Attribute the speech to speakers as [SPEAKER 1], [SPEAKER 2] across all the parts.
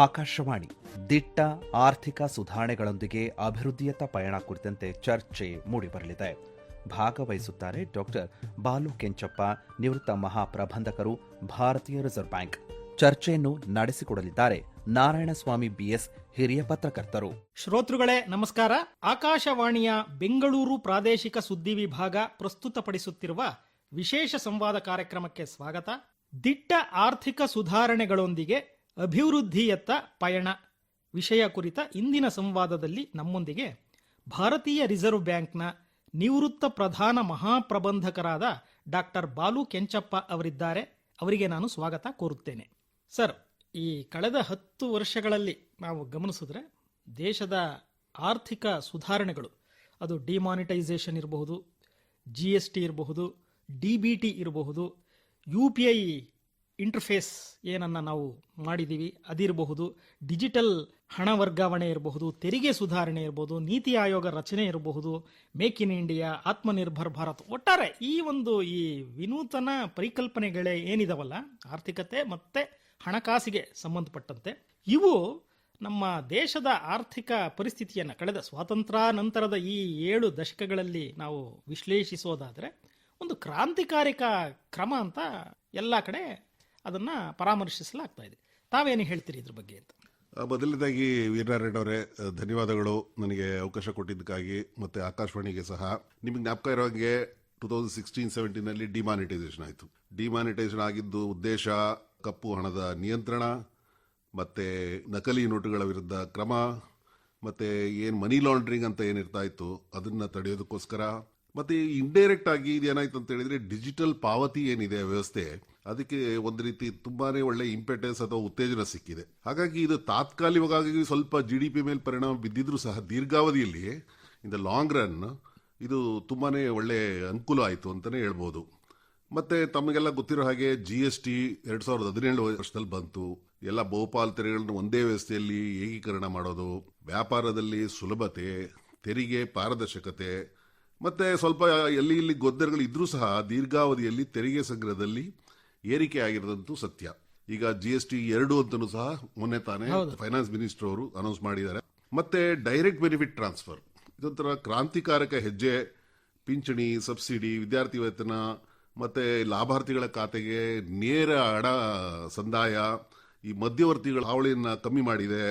[SPEAKER 1] ಆಕಾಶವಾಣಿ ದಿಟ್ಟ ಆರ್ಥಿಕ ಸುಧಾರಣೆಗಳೊಂದಿಗೆ ಅಭಿವೃದ್ಧಿಯತ್ತ ಪಯಣ ಕುರಿತಂತೆ ಚರ್ಚೆ ಮೂಡಿಬರಲಿದೆ. ಭಾಗವಹಿಸುತ್ತಾರೆ ಡಾಕ್ಟರ್ ಬಾಲು ಕೆಂಚಪ್ಪ, ನಿವೃತ್ತ ಮಹಾಪ್ರಬಂಧಕರು, ಭಾರತೀಯ ರಿಸರ್ವ್ ಬ್ಯಾಂಕ್. ಚರ್ಚೆಯನ್ನು ನಡೆಸಿಕೊಡಲಿದ್ದಾರೆ ನಾರಾಯಣಸ್ವಾಮಿ ಬಿಎಸ್ ಹಿರಿಯ ಪತ್ರಕರ್ತರು.
[SPEAKER 2] ಶ್ರೋತೃಗಳೇ, ನಮಸ್ಕಾರ. ಆಕಾಶವಾಣಿಯ ಬೆಂಗಳೂರು ಪ್ರಾದೇಶಿಕ ಸುದ್ದಿ ವಿಭಾಗ ಪ್ರಸ್ತುತಪಡಿಸುತ್ತಿರುವ ವಿಶೇಷ ಸಂವಾದ ಕಾರ್ಯಕ್ರಮಕ್ಕೆ ಸ್ವಾಗತ. ದಿಟ್ಟ ಆರ್ಥಿಕ ಸುಧಾರಣೆಗಳೊಂದಿಗೆ ಅಭಿವೃದ್ಧಿಯತ್ತ ಪಯಣ ವಿಷಯ ಕುರಿತ ಇಂದಿನ ಸಂವಾದದಲ್ಲಿ ನಮ್ಮೊಂದಿಗೆ ಭಾರತೀಯ ರಿಸರ್ವ್ ಬ್ಯಾಂಕ್ನ ನಿವೃತ್ತ ಪ್ರಧಾನ ಮಹಾಪ್ರಬಂಧಕರಾದ ಡಾಕ್ಟರ್ ಬಾಲು ಕೆಂಚಪ್ಪ ಅವರಿದ್ದಾರೆ. ಅವರಿಗೆ ನಾನು ಸ್ವಾಗತ ಕೋರುತ್ತೇನೆ. ಸರ್, ಈ ಕಳೆದ ಹತ್ತು ವರ್ಷಗಳಲ್ಲಿ ನಾವು ಗಮನಿಸಿದ್ರೆ ದೇಶದ ಆರ್ಥಿಕ ಸುಧಾರಣೆಗಳು, ಅದು ಡಿಮಾನಿಟೈಸೇಷನ್ ಇರಬಹುದು ಜಿ ಎಸ್ ಟಿ ಇರಬಹುದು, ಡಿ ಬಿ ಟಿ ಇರಬಹುದು, ಯು ಪಿ ಐ ಇಂಟರ್ಫೇಸ್ ಏನನ್ನು ನಾವು ಮಾಡಿದ್ದೀವಿ ಅದಿರಬಹುದು. ಡಿಜಿಟಲ್ ಹಣ ವರ್ಗಾವಣೆ ಇರಬಹುದು, ತೆರಿಗೆ ಸುಧಾರಣೆ ಇರಬಹುದು, ನೀತಿ ಆಯೋಗ ರಚನೆ ಇರಬಹುದು, make in India, Atmanirbhar Bharat. ಒಟ್ಟಾರೆ ಈ ಒಂದು ಈ ವಿನೂತನ ಪರಿಕಲ್ಪನೆಗಳೇ ಏನಿದಾವಲ್ಲ, ಆರ್ಥಿಕತೆ ಮತ್ತೆ ಹಣಕಾಸಿಗೆ ಸಂಬಂಧಪಟ್ಟಂತೆ, ಇವು ನಮ್ಮ ದೇಶದ ಆರ್ಥಿಕ ಪರಿಸ್ಥಿತಿಯನ್ನು ಕಳೆದ ಸ್ವಾತಂತ್ರ್ಯ ನಂತರದ ಈ ಏಳು ದಶಕಗಳಲ್ಲಿ ನಾವು ವಿಶ್ಲೇಷಿಸೋದಾದರೆ, ಒಂದು ಕ್ರಾಂತಿಕಾರಿಕ ಕ್ರಮ ಅಂತ ಎಲ್ಲ ಕಡೆ ಅದನ್ನ ಪರಾಮರ್ಶಿಸಲಾಗ್ತಾ ಇದೆ. ತಾವೇನು ಹೇಳ್ತೀರಿ ಇದ್ರ ಬಗ್ಗೆ ಅಂತ?
[SPEAKER 3] ಮೊದಲನೇದಾಗಿ ವೀರನಾರಾಯಣ ಅವರೇ ಧನ್ಯವಾದಗಳು ನನಗೆ ಅವಕಾಶ ಕೊಟ್ಟಿದ್ದಕ್ಕಾಗಿ ಮತ್ತು ಆಕಾಶವಾಣಿಗೆ ಸಹ. ನಿಮಗೆ ಜ್ಞಾಪಕ ಇರೋ ಹಾಗೆ ಟೂ ತೌಸಂಡ್ ಸಿಕ್ಸ್ಟೀನ್, ಸೆವೆಂಟೀನಲ್ಲಿ ಡಿಮಾನಿಟೈಸೇಷನ್ ಆಯಿತು. ಡಿಮಾನಿಟೈಸೇಷನ್ ಆಗಿದ್ದು ಉದ್ದೇಶ, ಕಪ್ಪು ಹಣದ ನಿಯಂತ್ರಣ, ಮತ್ತು ನಕಲಿ ನೋಟುಗಳ ವಿರುದ್ಧ ಕ್ರಮ, ಮತ್ತು ಏನು ಮನಿ ಲಾಂಡ್ರಿಂಗ್ ಅಂತ ಏನಿರ್ತಾ ಇತ್ತು, ಅದನ್ನು ತಡೆಯೋದಕ್ಕೋಸ್ಕರ, ಮತ್ತು ಇಂಡೈರೆಕ್ಟ್ ಆಗಿ ಇದೇನಾಯ್ತು ಅಂತ ಹೇಳಿದರೆ ಡಿಜಿಟಲ್ ಪಾವತಿ ಏನಿದೆ ವ್ಯವಸ್ಥೆ ಅದಕ್ಕೆ ಒಂದು ರೀತಿ ತುಂಬಾನೇ ಒಳ್ಳೆ ಇಂಪೆಟೆನ್ಸ್ ಅಥವಾ ಉತ್ತೇಜನ ಸಿಕ್ಕಿದೆ. ಹಾಗಾಗಿ ಇದು ತಾತ್ಕಾಲಿಕವಾಗಿ ಸ್ವಲ್ಪ ಜಿ ಡಿ ಪಿ ಮೇಲೆ ಪರಿಣಾಮ ಬಿದ್ದಿದ್ರೂ ಸಹ ದೀರ್ಘಾವಧಿಯಲ್ಲಿ ಇನ್ ದ ಲಾಂಗ್ ರನ್ ಇದು ತುಂಬಾನೇ ಒಳ್ಳೆ ಅನುಕೂಲ ಆಯಿತು ಅಂತಾನೆ ಹೇಳ್ಬೋದು. ಮತ್ತೆ ತಮಗೆಲ್ಲ ಗೊತ್ತಿರೋ ಹಾಗೆ ಜಿ ಎಸ್ ಟಿ ಎರಡ್ ಸಾವಿರದ ಹದಿನೇಳು ವರ್ಷದಲ್ಲಿ ಬಂತು. ಎಲ್ಲ ಬಹುಪಾಲು ತೆರಿಗೆಗಳನ್ನು ಒಂದೇ ವ್ಯವಸ್ಥೆಯಲ್ಲಿ ಏಕೀಕರಣ ಮಾಡೋದು, ವ್ಯಾಪಾರದಲ್ಲಿ ಸುಲಭತೆ, ತೆರಿಗೆ ಪಾರದರ್ಶಕತೆ, ಮತ್ತೆ ಸ್ವಲ್ಪ ಎಲ್ಲಿ ಇಲ್ಲಿ ಗೊದ್ದರಗಳು ಇದ್ರೂ ಸಹ ದೀರ್ಘಾವಧಿಯಲ್ಲಿ ತೆರಿಗೆ ಸಂಗ್ರಹದಲ್ಲಿ ಏರಿಕೆ ಆಗಿರೋದಂತೂ ಸತ್ಯ. ಈಗ ಜಿ ಎಸ್ ಟಿ ಎರಡು ಅಂತಲೂ ಸಹ ಮೊನ್ನೆ ತಾನೇ ಫೈನಾನ್ಸ್ ಮಿನಿಸ್ಟರ್ ಅವರು ಅನೌನ್ಸ್ ಮಾಡಿದ್ದಾರೆ. ಮತ್ತೆ ಡೈರೆಕ್ಟ್ ಬೆನಿಫಿಟ್ ಟ್ರಾನ್ಸ್ಫರ್ ಇದೊಂಥರ ಕ್ರಾಂತಿಕಾರಕ ಹೆಜ್ಜೆ ಪಿಂಚಣಿ ಸಬ್ಸಿಡಿ ವಿದ್ಯಾರ್ಥಿ ವೇತನ ಮತ್ತೆ ಲಾಭಾರ್ಥಿಗಳ ಖಾತೆಗೆ ನೇರ ಹಣ ಸಂದಾಯ ಈ ಮಧ್ಯವರ್ತಿಗಳ ಹಾವಳಿಯನ್ನ ಕಮ್ಮಿ ಮಾಡಿದೆ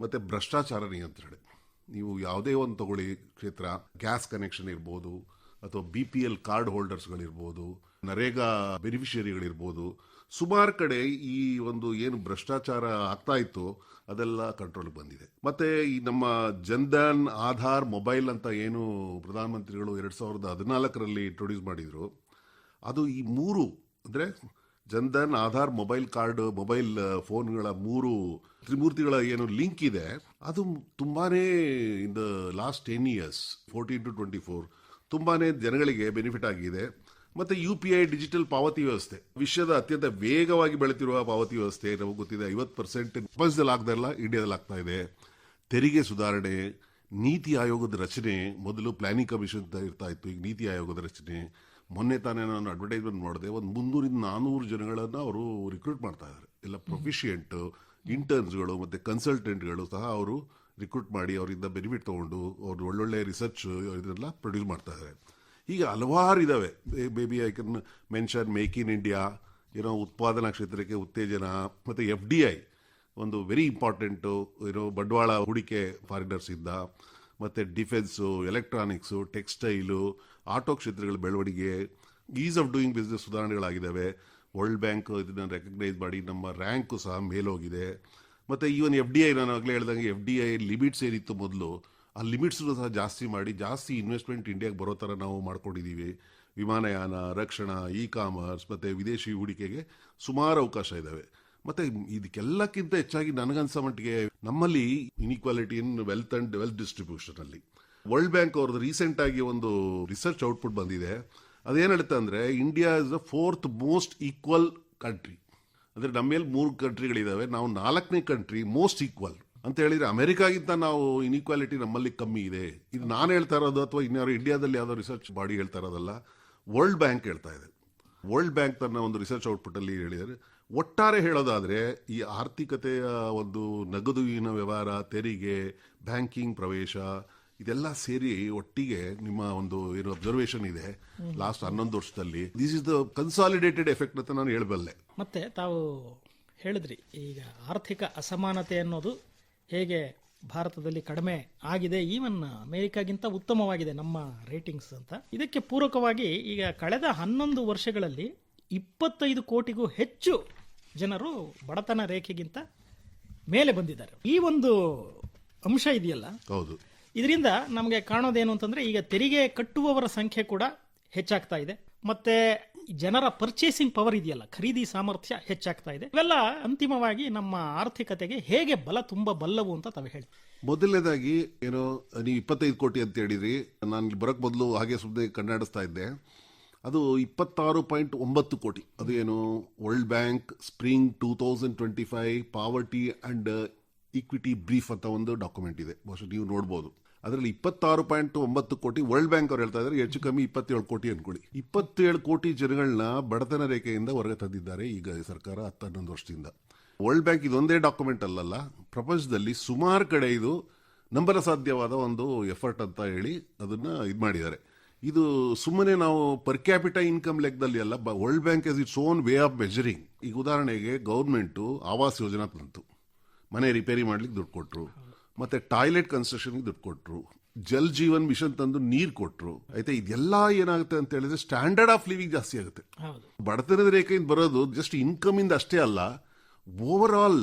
[SPEAKER 3] ಮತ್ತೆ ಭ್ರಷ್ಟಾಚಾರ ನಿಯಂತ್ರಣೆ. ನೀವು ಯಾವುದೇ ಒಂದು ತಗೊಳ್ಳಿ ಕ್ಷೇತ್ರ ಗ್ಯಾಸ್ ಕನೆಕ್ಷನ್ ಇರ್ಬೋದು ಅಥವಾ ಬಿ ಪಿ ಎಲ್ ಕಾರ್ಡ್ ಹೋಲ್ಡರ್ಸ್ಗಳಿರ್ಬೋದು ನರೇಗಾ ಬೆನಿಫಿಷಿಯರಿಗಳಿರ್ಬೋದು, ಸುಮಾರು ಕಡೆ ಈ ಒಂದು ಏನು ಭ್ರಷ್ಟಾಚಾರ ಆಗ್ತಾ ಇತ್ತು, ಅದೆಲ್ಲ ಕಂಟ್ರೋಲ್ ಬಂದಿದೆ. ಮತ್ತೆ ಈ ನಮ್ಮ ಜನ್ಧನ್ ಆಧಾರ್ ಮೊಬೈಲ್ ಅಂತ ಏನು ಪ್ರಧಾನಮಂತ್ರಿಗಳು ಎರಡು ಸಾವಿರದ ಹದಿನಾಲ್ಕರಲ್ಲಿ ಇಂಟ್ರೊಡ್ಯೂಸ್ ಮಾಡಿದ್ರು, ಅದು ಈ ಮೂರು, ಅಂದ್ರೆ Jan Dhan Aadhaar mobile card, mobile ಫೋನ್ಗಳ ಮೂರು ತ್ರಿಮೂರ್ತಿಗಳ ಏನು ಲಿಂಕ್ ಇದೆ, ಅದು ತುಂಬಾನೇ in the last ten years, fourteen to twenty four, ತುಂಬಾನೇ ಜನಗಳಿಗೆ ಬೆನಿಫಿಟ್ ಆಗಿದೆ. ಮತ್ತೆ ಯು ಪಿ ಐ ಡಿಜಿಟಲ್ ಪಾವತಿ ವ್ಯವಸ್ಥೆ. ವಿಶ್ವದ ಅತ್ಯಂತ ವೇಗವಾಗಿ ಬೆಳೆತಿರುವ ಪಾವತಿ ವ್ಯವಸ್ಥೆ ನಮಗೆ ಗೊತ್ತಿದೆ, ಐವತ್ತು ಪರ್ಸೆಂಟ್ ಪ್ರಪಂಚದಲ್ಲಿ ಆಗ್ತಾ ಇಲ್ಲ ಇಂಡಿಯಾದಲ್ಲಿ ಆಗ್ತಾ ಇದೆ. ತೆರಿಗೆ ಸುಧಾರಣೆ, ನೀತಿ ಆಯೋಗದ ರಚನೆ, ಮೊದಲು ಪ್ಲಾನಿಂಗ್ ಕಮಿಷನ್ ಇರ್ತಾ ಇತ್ತು, ಈಗ ನೀತಿ ಆಯೋಗದ ರಚನೆ. ಮೊನ್ನೆ ತಾನೇ ನಾನು ಅಡ್ವರ್ಟೈಸ್ಮೆಂಟ್ ಮಾಡಿದೆ ಒಂದು ಮುನ್ನೂರಿಂದ ನಾನೂರು ಜನಗಳನ್ನು ಅವರು ರಿಕ್ರೂಟ್ ಮಾಡ್ತಾ ಇದ್ದಾರೆ. ಎಲ್ಲ ಪ್ರೊಫಿಷಿಯೆಂಟ್ ಇಂಟರ್ನ್ಸ್ಗಳು ಮತ್ತು ಕನ್ಸಲ್ಟೆಂಟ್ಗಳು ಸಹ ಅವರು ರಿಕ್ರೂಟ್ ಮಾಡಿ ಅವರಿಂದ ಬೆನಿಫಿಟ್ ತೊಗೊಂಡು, ಅವ್ರು ಒಳ್ಳೊಳ್ಳೆ ರಿಸರ್ಚ್ ಇದನ್ನೆಲ್ಲ ಪ್ರೊಡ್ಯೂಸ್ ಮಾಡ್ತಾ ಇದ್ದಾರೆ. ಹೀಗೆ ಹಲವಾರು ಇದಾವೆ. Maybe I can mention make in India ಏನೋ ಉತ್ಪಾದನಾ ಕ್ಷೇತ್ರಕ್ಕೆ ಉತ್ತೇಜನ, ಮತ್ತು ಎಫ್ ಡಿ ಐ ಒಂದು ವೆರಿ ಇಂಪಾರ್ಟೆಂಟು ಏನೋ ಬಂಡವಾಳ ಹೂಡಿಕೆ ಫಾರಿನರ್ಸ್ ಇದ್ದ ಮತ್ತು ಡಿಫೆನ್ಸು ಎಲೆಕ್ಟ್ರಾನಿಕ್ಸು ಟೆಕ್ಸ್ಟೈಲು ಆಟೋ ಕ್ಷೇತ್ರಗಳ ಬೆಳವಣಿಗೆ ಈಸ್ ಆಫ್ ಡೂಯಿಂಗ್ ಬಿಸ್ನೆಸ್ ಸುಧಾರಣೆಗಳಾಗಿದ್ದಾವೆ ವರ್ಲ್ಡ್ ಬ್ಯಾಂಕ್ ಇದನ್ನು ರೆಕಗ್ನೈಸ್ ಮಾಡಿ, ನಮ್ಮ ರ್ಯಾಂಕು ಸಹ ಮೇಲೋಗಿದೆ. ಮತ್ತು ಈವನ್ ಎಫ್ ಡಿ ಐ ನಾನು ಆಗಲೇ ಹೇಳ್ದಂಗೆ ಎಫ್ ಡಿ ಐ ಲಿಮಿಟ್ಸ್ ಏನಿತ್ತು ಮೊದಲು ಆ ಲಿಮಿಟ್ಸ್ ಸಹ ಜಾಸ್ತಿ ಮಾಡಿ, ಜಾಸ್ತಿ ಇನ್ವೆಸ್ಟ್ಮೆಂಟ್ ಇಂಡಿಯಾಗೆ ಬರೋ ಥರ ನಾವು ಮಾಡ್ಕೊಂಡಿದ್ದೀವಿ ವಿಮಾನಯಾನ, ರಕ್ಷಣಾ ಇ ಕಾಮರ್ಸ್ ಮತ್ತು ವಿದೇಶಿ ಹೂಡಿಕೆಗೆ ಸುಮಾರು ಅವಕಾಶ ಇದ್ದಾವೆ ಮತ್ತೆ ಇದಕ್ಕೆಲ್ಲಕ್ಕಿಂತ ಹೆಚ್ಚಾಗಿ ನನಗನ್ಸೋ ಮಟ್ಟಿಗೆ ನಮ್ಮಲ್ಲಿ inequality in wealth and wealth ಡಿಸ್ಟ್ರಿಬ್ಯೂಷನಲ್ಲಿ world bank ಅವ್ರದ್ದು ರೀಸೆಂಟ್ ಆಗಿ ಒಂದು ರಿಸರ್ಚ್ ಔಟ್ಪುಟ್ ಬಂದಿದೆ. ಅದೇನು ಹೇಳುತ್ತೆ ಅಂದರೆ India is the fourth most equal country ಅಂದರೆ ನಮ್ಮ ಮೇಲೆ ಮೂರು ಕಂಟ್ರಿಗಳಿದ್ದಾವೆ ನಾವು ನಾಲ್ಕನೇ ಕಂಟ್ರಿ ಮೋಸ್ಟ್ ಈಕ್ವಲ್ ಅಂತ ಹೇಳಿದ್ರೆ ಅಮೆರಿಕಾಗಿಂತ ನಾವು ಇನ್ಇಕ್ವಾಲಿಟಿ ನಮ್ಮಲ್ಲಿ ಕಮ್ಮಿ ಇದೆ. ಇದು ನಾನು ಹೇಳ್ತಾ ಇರೋದು ಅಥವಾ ಇನ್ಯಾರು ಇಂಡಿಯಾದಲ್ಲಿ ಯಾವುದೋ ರಿಸರ್ಚ್ ಬಾಡಿ ಹೇಳ್ತಾ ಇರೋದಲ್ಲ ವರ್ಲ್ಡ್ ಬ್ಯಾಂಕ್ ಹೇಳ್ತಾ ಇದೆ. ವರ್ಲ್ಡ್ ಬ್ಯಾಂಕ್ ತನ್ನ ಒಂದು ರಿಸರ್ಚ್ ಔಟ್ಪುಟ್ ಅಲ್ಲಿ ಹೇಳಿದರೆ ಒಟ್ಟಾರೆ ಹೇಳೋದಾದ್ರೆ, ಈ ಆರ್ಥಿಕತೆಯ ಒಂದು ನಗದುವಿನ ವ್ಯವಹಾರ, ತೆರಿಗೆ ಬ್ಯಾಂಕಿಂಗ್ ಪ್ರವೇಶ, ಇದೆಲ್ಲ ಸೇರಿ ಒಟ್ಟಿಗೆ ನಿಮ್ಮ ಒಂದು ಏನು ಅಬ್ಸರ್ವೇಷನ್ ಇದೆ. ಲಾಸ್ಟ್ ಹನ್ನೊಂದು ವರ್ಷದಲ್ಲಿ. This is the consolidated effect ಅಂತ ನಾನು ಹೇಳಬಲ್ಲೆ.
[SPEAKER 2] ಮತ್ತೆ ತಾವು ಹೇಳಿದ್ರಿ, ಈಗ ಆರ್ಥಿಕ ಅಸಮಾನತೆ ಅನ್ನೋದು ಹೇಗೆ ಭಾರತದಲ್ಲಿ ಕಡಿಮೆ ಆಗಿದೆ ಈವನ್ ಅಮೆರಿಕಾಗಿಂತ ಉತ್ತಮವಾಗಿದೆ ನಮ್ಮ ರೇಟಿಂಗ್ಸ್ ಅಂತ. ಇದಕ್ಕೆ ಪೂರಕವಾಗಿ ಈಗ ಕಳೆದ ಹನ್ನೊಂದು ವರ್ಷಗಳಲ್ಲಿ ಇಪ್ಪತ್ತೈದು ಕೋಟಿಗೂ ಹೆಚ್ಚು ಜನರು ಬಡತನ ರೇಖೆಗಿಂತ ಮೇಲೆ ಬಂದಿದ್ದಾರೆ. ಈ ಒಂದು ಅಂಶ ಇದೆಯಲ್ಲ?
[SPEAKER 3] ಹೌದು.
[SPEAKER 2] ಇದರಿಂದ ನಮಗೆ ಕಾಣೋದೇನು ಅಂತಂದ್ರೆ ಈಗ ತೆರಿಗೆ ಕಟ್ಟುವವರ ಸಂಖ್ಯೆ ಕೂಡ ಹೆಚ್ಚಾಗ್ತಾ ಇದೆ. ಮತ್ತೆ ಜನರ ಪರ್ಚೇಸಿಂಗ್ ಪವರ್ ಇದೆಯಲ್ಲ, ಖರೀದಿ ಸಾಮರ್ಥ್ಯ ಹೆಚ್ಚಾಗ್ತಾ ಇದೆ. ಇವೆಲ್ಲ ಅಂತಿಮವಾಗಿ ನಮ್ಮ ಆರ್ಥಿಕತೆಗೆ ಹೇಗೆ ಬಲ ತುಂಬ ಬಲ್ಲವು ಅಂತ ತಾವು ಹೇಳಿ
[SPEAKER 3] ಮೊದಲನೇದಾಗಿ, ಏನೋ, ನೀವು ಇಪ್ಪತ್ತೈದು ಕೋಟಿ ಅಂತ ಹೇಳಿದ್ರಿ, ನಾನು ಬರೋಕ್ ಮೊದಲು ಹಾಗೆ ಸುಮ್ಮನೆ ಕಣ್ಣಾಡಿಸ್ತಾ ಇದ್ದೆ. ಅದು ಇಪ್ಪತ್ತಾರು ಪಾಯಿಂಟ್ ಒಂಬತ್ತು ಕೋಟಿ. ಅದು ಏನು World Bank spring two thousand twenty five poverty and equity brief ಅಂತ ಒಂದು ಡಾಕ್ಯುಮೆಂಟ್ ಇದೆ. ಬಹುಶಃ ನೀವು ನೋಡ್ಬೋದು. ಅದರಲ್ಲಿ ಇಪ್ಪತ್ತಾರು ಪಾಯಿಂಟ್ ಒಂಬತ್ತು ಕೋಟಿ ವರ್ಲ್ಡ್ ಬ್ಯಾಂಕ್ ಅವ್ರು ಹೇಳ್ತಾ ಇದ್ದಾರೆ ಹೆಚ್ಚು ಕಮ್ಮಿ ಇಪ್ಪತ್ತೇಳು ಕೋಟಿ ಅನ್ಕೊಳ್ಳಿ. ಇಪ್ಪತ್ತೇಳು ಕೋಟಿ ಜನಗಳನ್ನ ಬಡತನ ರೇಖೆಯಿಂದ ಹೊರಗೆ ತಂದಿದ್ದಾರೆ ಈಗ ಸರ್ಕಾರ ಹತ್ತು ಹನ್ನೊಂದು ವರ್ಷದಿಂದ. ವರ್ಲ್ಡ್ ಬ್ಯಾಂಕ್ ಇದೊಂದೇ ಡಾಕ್ಯುಮೆಂಟ್ ಅಲ್ಲಲ್ಲ, ಪ್ರಪಂಚದಲ್ಲಿ ಸುಮಾರು ಕಡೆ ಇದು ನಂಬರ ಸಾಧ್ಯವಾದ ಒಂದು ಎಫರ್ಟ್ ಅಂತ ಹೇಳಿ ಅದನ್ನ ಇದು ಮಾಡಿದ್ದಾರೆ. ಇದು ಸುಮ್ಮನೆ ನಾವು ಪರ್ ಕ್ಯಾಪಿಟ ಇನ್ಕಮ್ ಲೆಕ್ಕದಲ್ಲಿ ಅಲ್ಲ World Bank is its own way of measuring. ಈಗ ಉದಾಹರಣೆಗೆ ಗೌರ್ಮೆಂಟು ಆವಾಸ್ ಯೋಜನಾ ತಂತು ಮನೆ ರಿಪೇರಿ ಮಾಡ್ಲಿಕ್ಕೆ ದುಡ್ಡು ಕೊಟ್ರು. ಮತ್ತೆ ಟಾಯ್ಲೆಟ್ ಕನ್ಸ್ಟ್ರಕ್ಷನ್ಗೆ ದುಡ್ಡು ಕೊಟ್ಟರು ಜಲ್ ಜೀವನ್ ಮಿಷನ್ ತಂದು ನೀರು ಕೊಟ್ಟರು ಆಯ್ತಾ? ಇದೆಲ್ಲ ಏನಾಗುತ್ತೆ ಅಂತ ಹೇಳಿದ್ರೆ ಸ್ಟ್ಯಾಂಡರ್ಡ್ ಆಫ್ ಲಿವಿಂಗ್ ಜಾಸ್ತಿ ಆಗುತ್ತೆ. ಬಡತನದ ರೇಖೆಯಿಂದ ಬರೋದು ಜಸ್ಟ್ ಇನ್ಕಮ್ ಇಂದ ಅಷ್ಟೇ ಅಲ್ಲ ಓವರ್ ಆಲ್